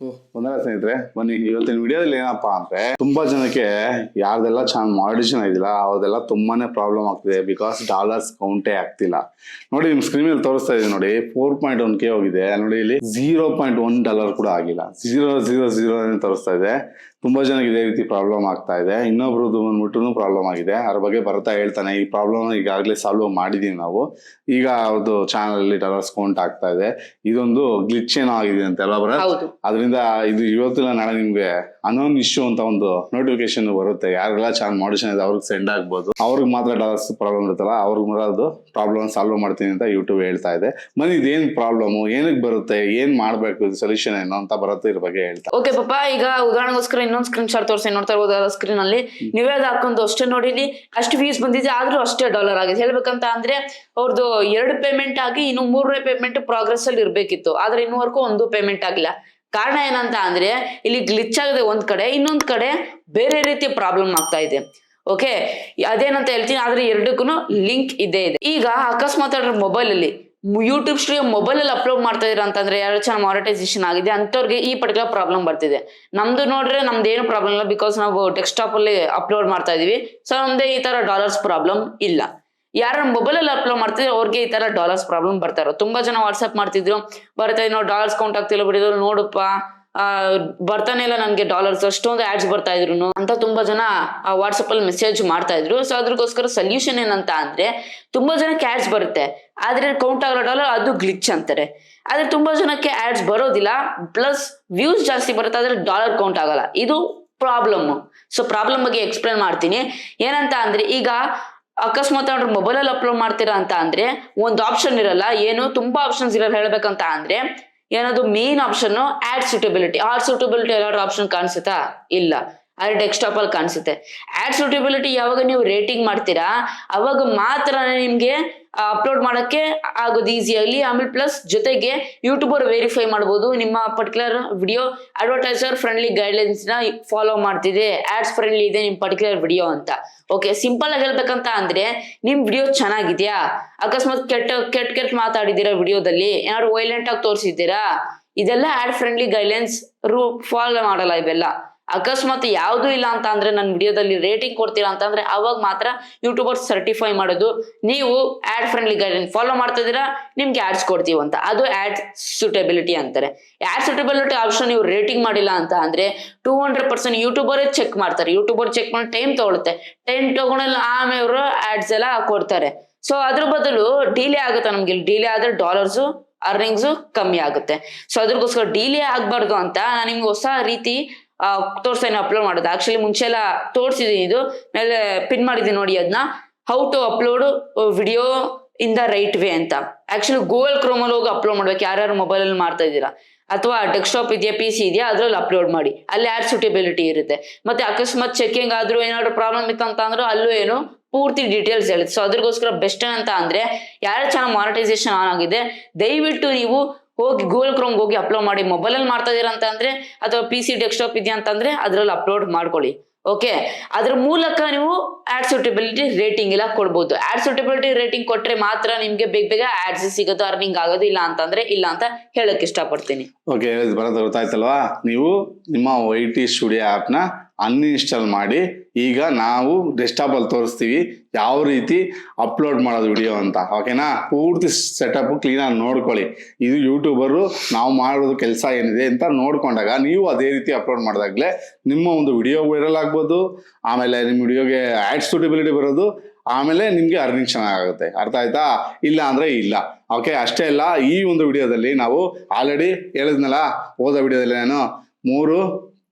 ಒಂದರ ಸ್ನೇಹಿತರೆ, ಬನ್ನಿ, ಇವತ್ತಿನ ವಿಡಿಯೋದಲ್ಲಿ ಏನಪ್ಪಾ ಅಂದ್ರೆ ತುಂಬಾ ಜನಕ್ಕೆ ಯಾರ್ದೆಲ್ಲ ಚಾನ್ ಮಾಡಿಷನ್ ಆಗಿಲ್ಲ, ಅವ್ರದೆಲ್ಲ ತುಂಬಾನೇ ಪ್ರಾಬ್ಲಮ್ ಆಗ್ತಿದೆ ಬಿಕಾಸ್ ಡಾಲರ್ಸ್ ಕೌಂಟೇ ಆಗ್ತಿಲ್ಲ. ನೋಡಿ, ನಿಮ್ ಸ್ಕ್ರೀನ್ ಮೇಲೆ ತೋರಿಸ್ತಾ ಇದೆ ನೋಡಿ ಫೋರ್ ಪಾಯಿಂಟ್ ಒನ್ ಕೆ ಹೋಗಿದೆ. ನೋಡಿ, ಇಲ್ಲಿ ಜೀರೋ ಪಾಯಿಂಟ್ ಒನ್ ಡಾಲರ್ ಕೂಡ ಆಗಿಲ್ಲ. ಜೀರೋ ಜೀರೋ ಜೀರೋ ತೋರಿಸ್ತಾ ಇದೆ. ತುಂಬಾ ಜನಕ್ಕೆ ಇದೇ ರೀತಿ ಪ್ರಾಬ್ಲಮ್ ಆಗ್ತಾ ಇದೆ. ಇನ್ನೊಬ್ರದ್ದು ಬಂದ್ಬಿಟ್ಟು ಪ್ರಾಬ್ಲಮ್ ಆಗಿದೆ. ಅದ್ರ ಬಗ್ಗೆ ಬರ್ತಾ ಹೇಳ್ತಾನೆ ಈ ಪ್ರಾಬ್ಲಮ್ ಈಗಾಗಲೇ ಸಾಲ್ವ್ ಮಾಡಿದೀವಿ ನಾವು. ಈಗ ಅವ್ರದ್ದು ಚಾನಲ್ ಅಲ್ಲಿ ಡಾಲರ್ಸ್ ಕೌಂಟ್ ಆಗ್ತಾ ಇದೆ. ಇದೊಂದು ಗ್ಲಿಚ್ ಏನೋ ಆಗಿದೆ ಅಂತ ಅಲ್ವಾ ಬರ ಅದರಿಂದ ಇದು ಇವತ್ತಿನ ನಾಳೆ ನಿಮ್ಗೆ ಅನೋನ್ ಇಶ್ಯೂ ಅಂತ ಒಂದು ನೋಟಿಫಿಕೇಶನ್ ಬರುತ್ತೆ. ಯಾರೆಲ್ಲ ಚಾನ್ ಮಾಡಿಷನ್ ಇದೆ ಅವ್ರಿಗೆ ಸೆಂಡ್ ಆಗ್ಬೋದು. ಅವ್ರಿಗೆ ಮಾತ್ರ ಡಾಲರ್ಸ್ ಪ್ರಾಬ್ಲಮ್ ಇರುತ್ತಲ್ಲ ಅವ್ರಿಗೆ ಅದು ಪ್ರಾಬ್ಲಮ್ ಸಾಲ್ವ್ ಮಾಡ್ತೀನಿ ಅಂತ ಯೂಟ್ಯೂಬ್ ಹೇಳ್ತಾ ಇದೆ. ಮನೆ ಇದೇನ್ ಪ್ರಾಬ್ಲಮ್ ಏನಕ್ಕೆ ಬರುತ್ತೆ? ಏನ್ ಮಾಡ್ಬೇಕು? ಇದು ಸೊಲ್ಯೂಷನ್ ಏನು ಅಂತ ಬರುತ್ತೆ ಇದ್ರ ಬಗ್ಗೆ ಹೇಳ್ತಾ. ಓಕೆ ಪಾಪ ಈಗ ಉದಾಹರಣೆಗೋಸ್ಕರ ಇನ್ನೊಂದು ಸ್ಕ್ರೀನ್ ಶಾಟ್ ತೋರಿಸಿ. ನೋಡ್ತಾ ಇರ್ಬೋದು ಸ್ಕ್ರೀನ್ ಅಲ್ಲಿ. ನೀವೇ ಹಾಕೊಂಡು ಅಷ್ಟೇ ನೋಡಿ ಇಲ್ಲಿ ಅಷ್ಟು ವ್ಯೂಸ್ ಬಂದಿದೆ ಆದ್ರೂ ಅಷ್ಟೇ ಡಾಲರ್ ಆಗಿದೆ ಹೇಳ್ಬೇಕಂತ ಅಂದ್ರೆ ಅವ್ರದ್ದು ಎರಡು ಪೇಮೆಂಟ್ ಆಗಿ ಇನ್ನು ಮೂರನೇ ಪೇಮೆಂಟ್ ಪ್ರೋಗ್ರೆಸ್ ಅಲ್ಲಿ ಇರಬೇಕಿತ್ತು. ಆದ್ರೆ ಇನ್ನೂವರೆಗೂ ಒಂದು ಪೇಮೆಂಟ್ ಆಗಿಲ್ಲ. ಕಾರಣ ಏನಂತ ಅಂದ್ರೆ ಇಲ್ಲಿ ಗ್ಲಿಚ್ ಆಗಿದೆ ಒಂದ್ ಕಡೆ, ಇನ್ನೊಂದ್ ಕಡೆ ಬೇರೆ ರೀತಿಯ ಪ್ರಾಬ್ಲಮ್ ಆಗ್ತಾ ಇದೆ. ಓಕೆ ಅದೇನಂತ ಹೇಳ್ತೀನಿ, ಆದ್ರೆ ಎರಡಕ್ಕೂ ಲಿಂಕ್ ಇದೇ ಇದೆ. ಈಗ ಅಕಸ್ಮಾತ್ ಮೊಬೈಲ್ ಅಲ್ಲಿ ಯೂಟ್ಯೂಬ್ ಸ್ಟುಡಿಯೋ ಮೊಬೈಲ್ ಅಲ್ಲಿ ಅಪ್ಲೋಡ್ ಮಾಡ್ತಾ ಇದ್ರ ಅಂತಂದ್ರೆ ಯಾರು ಚೆನ್ನಾಗಿ ಮಾನಿಟೈಸೇಷನ್ ಆಗಿದೆ, ಅಂತವ್ರಿಗೆ ಈ ಪರ್ಟಿಕ್ಯುಲರ್ ಪ್ರಾಬ್ಲಮ್ ಬರ್ತಿದೆ. ನಮ್ದು ನೋಡ್ರೆ ನಮ್ದು ಏನು ಪ್ರಾಬ್ಲಮ್ ಇಲ್ಲ ಬಿಕಾಸ್ ನಾವು ಡೆಸ್ಕ್ಟಾಪ್ ಅಲ್ಲಿ ಅಪ್ಲೋಡ್ ಮಾಡ್ತಾ ಇದೀವಿ. ಸೊ ನಮ್ದೇ ಈ ತರ ಡಾಲರ್ಸ್ ಪ್ರಾಬ್ಲಮ್ ಇಲ್ಲ. ಯಾರು ಮೊಬೈಲಲ್ಲಿ ಅಪ್ಲೋಡ್ ಮಾಡ್ತಿದ್ರು ಅವ್ರಿಗೆ ಈ ತರ ಡಾಲರ್ಸ್ ಪ್ರಾಬ್ಲಮ್ ಬರ್ತಾರೆ ತುಂಬಾ ಜನ ವಾಟ್ಸ್ಆಪ್ ಮಾಡ್ತಿದ್ರು ಬರ್ತಾ ನಾವು ಡಾಲರ್ಸ್ ಕೌಂಟ್ ಆಗ್ತಿಲ್ಲ ಬಿಡಿದ್ರು ನೋಡಪ್ಪ. ಆ, ಬರ್ತಾನೆ ಇಲ್ಲ ನನ್ಗೆ ಡಾಲರ್ಸ್ ಅಷ್ಟೊಂದು ಆಡ್ಸ್ ಬರ್ತಾ ಇದ್ರು ಅಂತ ತುಂಬಾ ಜನ ವಾಟ್ಸಪ್ ಅಲ್ಲಿ ಮೆಸೇಜ್ ಮಾಡ್ತಾ ಇದ್ರು. ಸೊ ಅದ್ರಗೋಸ್ಕರ ಸೊಲ್ಯೂಷನ್ ಏನಂತ ಅಂದ್ರೆ ತುಂಬಾ ಜನಕ್ಕೆ ಆಡ್ಸ್ ಬರುತ್ತೆ. ಆದ್ರೆ ಕೌಂಟ್ ಆಗೋ ಡಾಲರ್ ಅದು ಗ್ಲಿಚ್ ಅಂತಾರೆ. ಆದ್ರೆ ತುಂಬಾ ಜನಕ್ಕೆ ಆಡ್ಸ್ ಬರೋದಿಲ್ಲ ಪ್ಲಸ್ ವ್ಯೂಸ್ ಜಾಸ್ತಿ ಬರುತ್ತೆ ಆದ್ರೆ ಡಾಲರ್ ಕೌಂಟ್ ಆಗಲ್ಲ. ಇದು ಪ್ರಾಬ್ಲಮ್ ಸೊ ಪ್ರಾಬ್ಲಮ್ ಬಗ್ಗೆ ಎಕ್ಸ್ಪ್ಲೇನ್ ಮಾಡ್ತೀನಿ. ಏನಂತ ಅಂದ್ರೆ ಈಗ ಅಕಸ್ಮಾತ್ ಅವ್ರ ಮೊಬೈಲ್ ಅಲ್ಲಿ ಅಪ್ಲೋಡ್ ಮಾಡ್ತೀರಾ ಅಂತ ಅಂದ್ರೆ ಒಂದು ಆಪ್ಷನ್ ಇರಲ್ಲ. ಏನು? ತುಂಬಾ ಆಪ್ಷನ್ಸ್ ಇರಲ್ಲ ಹೇಳ್ಬೇಕಂತ ಅಂದ್ರೆ ಏನದು main option ad suitability ad suitability ಎಲ್ಲಾದ್ರೂ ಆಪ್ಷನ್ ಕಾಣಿಸುತ್ತಾ? ಇಲ್ಲ. ಆದ್ರೆ ಡೆಸ್ಕ್ಟಾಪ್ ಅಲ್ಲಿ ಕಾಣಿಸುತ್ತೆ. ಆಡ್ ಸೂಟಬಿಲಿಟಿ ಯಾವಾಗ ನೀವು ರೇಟಿಂಗ್ ಮಾಡ್ತೀರಾ, ಅವಾಗ ಮಾತ್ರ ನಿಮ್ಗೆ ಅಪ್ಲೋಡ್ ಮಾಡೋಕ್ಕೆ ಆಗೋದು ಈಸಿಯಾಗಲಿ ಆಮೇಲೆ ಪ್ಲಸ್ ಜೊತೆಗೆ ಯೂಟ್ಯೂಬರ್ ವೆರಿಫೈ ಮಾಡ್ಬೋದು. ನಿಮ್ಮ ಪರ್ಟಿಕ್ಯುಲರ್ ವಿಡಿಯೋ ಅಡ್ವರ್ಟೈಸರ್ ಫ್ರೆಂಡ್ಲಿ ಗೈಡ್ಲೈನ್ಸ್ನ ಫಾಲೋ ಮಾಡ್ತಿದೆ. ಆಡ್ಸ್ ಫ್ರೆಂಡ್ಲಿ ಇದೆ ನಿಮ್ಮ ಪರ್ಟಿಕ್ಯುಲರ್ ವಿಡಿಯೋ ಅಂತ. ಓಕೆ ಸಿಂಪಲ್ ಆಗಿ ಹೇಳ್ಬೇಕಂತ ಅಂದ್ರೆ ನಿಮ್ ವಿಡಿಯೋ ಚೆನ್ನಾಗಿದ್ಯಾ? ಅಕಸ್ಮಾತ್ ಕೆಟ್ಟ ಕೆಟ್ಟ ಕೆಟ್ಟ ಮಾತಾಡಿದ್ದೀರಾ ವಿಡಿಯೋದಲ್ಲಿ ಏನಾದ್ರು ವೈಲೆಂಟ್ ಆಗಿ ತೋರಿಸಿದ್ದೀರಾ? ಇದೆಲ್ಲ ಆಡ್ ಫ್ರೆಂಡ್ಲಿ ಗೈಡ್ಲೈನ್ಸ್ ರೂ ಫಾಲೋ ಮಾಡಲ್ಲ ಇವೆಲ್ಲ. ಅಕಸ್ಮಾತ್ ಯಾವುದು ಇಲ್ಲ ಅಂತ ಅಂದ್ರೆ ನನ್ನ ವಿಡಿಯೋದಲ್ಲಿ ರೇಟಿಂಗ್ ಕೊಡ್ತೀರಾ ಅಂತಂದ್ರೆ ಅವಾಗ ಮಾತ್ರ ಯೂಟ್ಯೂಬರ್ ಸರ್ಟಿಫೈ ಮಾಡೋದು. ನೀವು ಆಡ್ ಫ್ರೆಂಡ್ಲಿ ಗೈಡ್ ಫಾಲೋ ಮಾಡ್ತಾ ಇದೀರಾ ನಿಮ್ಗೆ ಆಡ್ಸ್ ಕೊಡ್ತೀವಿ ಅಂತ. ಅದು ಆಡ್ ಸೂಟಬಿಲಿಟಿ ಅಂತಾರೆ. ಆಡ್ ಸೂಟಬಿಲಿಟಿ ಆಪ್ಷನ್ ನೀವು ರೇಟಿಂಗ್ ಮಾಡಿಲ್ಲ ಅಂತ ಅಂದ್ರೆ two hundred percent YouTuber check ಮಾಡ್ತಾರೆ. ಯೂಟ್ಯೂಬರ್ ಚೆಕ್ ಮಾಡಿ ಟೈಮ್ ತಗೊಳುತ್ತೆ. ಟೈಮ್ ತಗೊಂಡಲ್ಲಿ ಆಮೇಲೆ ಅವರು ಆಡ್ಸ್ ಎಲ್ಲ ಕೊಡ್ತಾರೆ. ಸೊ ಅದ್ರ ಬದಲು ಡಿಲೇ ಆಗುತ್ತೆ ನಮ್ಗೆ? ಡಿಲೇ ಆದ್ರೆ ಡಾಲರ್ಸು ಅರ್ನಿಂಗ್ಸು ಕಮ್ಮಿ ಆಗುತ್ತೆ. ಸೊ ಅದ್ರಗೋಸ್ಕರ ಡಿಲೇ ಆಗ್ಬಾರ್ದು ಅಂತ ನಾನು ನಿಮ್ಗೆ ಹೊಸ ರೀತಿ ತೋರ್ಸೇನೆ ಅಪ್ಲೋಡ್ ಮಾಡೋದು. ಆಕ್ಚುಲಿ ಮುಂಚೆ ಎಲ್ಲ ತೋರಿಸಿದೀನಿ ಇದು. ಮೇಲೆ ಪಿನ್ ಮಾಡಿದ್ದೀನಿ ನೋಡಿ ಅದನ್ನ how to upload video in the right way ಅಂತ. ಆಕ್ಚುಲಿ ಗೂಗಲ್ ಕ್ರೋಮಲ್ಲಿ ಹೋಗಿ ಅಪ್ಲೋಡ್ ಮಾಡ್ಬೇಕು. ಯಾರ್ಯಾರು ಮೊಬೈಲ್ ಅಲ್ಲಿ ಮಾಡ್ತಾ ಇದ್ದೀರಾ? ಅಥವಾ ಡೆಸ್ಕ್ಟಾಪ್ ಇದೆಯಾ ಪಿ ಸಿ ಇದೆಯಾ, ಅದ್ರಲ್ಲಿ ಅಪ್ಲೋಡ್ ಮಾಡಿ. ಅಲ್ಲಿ ಆಡ್ ಸೂಟೆಬಿಲಿಟಿ ಇರುತ್ತೆ. ಮತ್ತೆ ಅಕಸ್ಮಾತ್ ಚೆಕಿಂಗ್ ಆದ್ರೂ ಏನಾದ್ರು ಪ್ರಾಬ್ಲಮ್ ಇತ್ತು ಅಂತ ಅಂದ್ರೆ ಅಲ್ಲೂ ಏನು ಪೂರ್ತಿ ಡೀಟೇಲ್ಸ್ ಹೇಳುತ್ತೆ. ಸೊ ಅದ್ರಗೋಸ್ಕರ ಬೆಸ್ಟ್ ಅಂತ ಅಂದ್ರೆ ಯಾರ ಚೆನ್ನಾಗಿ ಮಾನಿಟೈಸೇಷನ್ ಆನ್ ಆಗಿದೆ, ದಯವಿಟ್ಟು ನೀವು ಹೋಗಿ ಗೂಗಲ್ ಕ್ರೋಮ್ ಹೋಗಿ ಅಪ್ಲೋಡ್ ಮಾಡಿ ಮೊಬೈಲ್ ಅಲ್ಲಿ ಮಾಡ್ತಾ ಇದೀರ ಅಂತ ಅಂದ್ರೆ, ಅಥವಾ ಪಿ ಸಿ ಡೆಸ್ಕ್ಟಾಪ್ ಇದೆಯಾ ಅಂತಂದ್ರೆ ಅದ್ರಲ್ಲಿ ಅಪ್ಲೋಡ್ ಮಾಡ್ಕೊಳ್ಳಿ. ಓಕೆ ಅದ್ರ ಮೂಲಕ ನೀವು ಆಡ್ ಸೂಟಬಿಲಿಟಿ ರೇಟಿಂಗ್ ಎಲ್ಲ ಕೊಡ್ಬೋದು. ಆಡ್ ಸೂಟಬಿಲಿಟಿ ರೇಟಿಂಗ್ ಕೊಟ್ರೆ ಮಾತ್ರ ನಿಮ್ಗೆ ಬೇಗ ಬೇಗ ಆಡ್ಸ್ ಸಿಗೋದು ಅರ್ನಿಂಗ್ ಆಗೋದು, ಇಲ್ಲ ಅಂತಂದ್ರೆ, ಇಲ್ಲ ಅಂತ ಹೇಳಕ್ ಇಷ್ಟಪಡ್ತೀನಿ. ಓಕೆ ಬರೋದು ಗೊತ್ತಾಯ್ತಲ್ವಾ? ನೀವು ನಿಮ್ಮ ಐ ಟಿ ಸ್ಟುಡಿಯೋ ಆ್ಯಪ್ನ ಅನ್ಇನ್ಸ್ಟಾಲ್ ಮಾಡಿ ಈಗ ನಾವು ಡೆಸ್ಕ್ಟಾಪಲ್ಲಿ ತೋರಿಸ್ತೀವಿ ಯಾವ ರೀತಿ ಅಪ್ಲೋಡ್ ಮಾಡೋದು ವಿಡಿಯೋ ಅಂತ. ಓಕೆನಾ ಪೂರ್ತಿ ಸೆಟಪ್ ಕ್ಲೀನಾಗಿ ನೋಡ್ಕೊಳ್ಳಿ. ಇದು ಯೂಟ್ಯೂಬರು ನಾವು ಮಾಡೋದು ಕೆಲಸ ಏನಿದೆ ಅಂತ ನೋಡ್ಕೊಂಡಾಗ ನೀವು ಅದೇ ರೀತಿ ಅಪ್ಲೋಡ್ ಮಾಡಿದಾಗಲೇ ನಿಮ್ಮ ಒಂದು ವಿಡಿಯೋ ವೈರಲ್ ಆಗ್ಬೋದು, ಆಮೇಲೆ ನಿಮ್ಮ ವಿಡಿಯೋಗೆ ಆ್ಯಡ್ ಸೂಟಬಿಲಿಟಿ ಬರೋದು, ಆಮೇಲೆ ನಿಮಗೆ ಅರ್ನಿಂಗ್ ಚೆನ್ನಾಗುತ್ತೆ ಅರ್ಥ ಆಯ್ತಾ? ಇಲ್ಲ ಅಂದರೆ ಇಲ್ಲ. ಓಕೆ ಅಷ್ಟೇ ಅಲ್ಲ, ಈ ಒಂದು ವಿಡಿಯೋದಲ್ಲಿ ನಾವು ಆಲ್ರೆಡಿ ಹೇಳಿದ್ನಲ್ಲ, ಹೋದ ವಿಡಿಯೋದಲ್ಲಿ ನಾನು ಮೂರು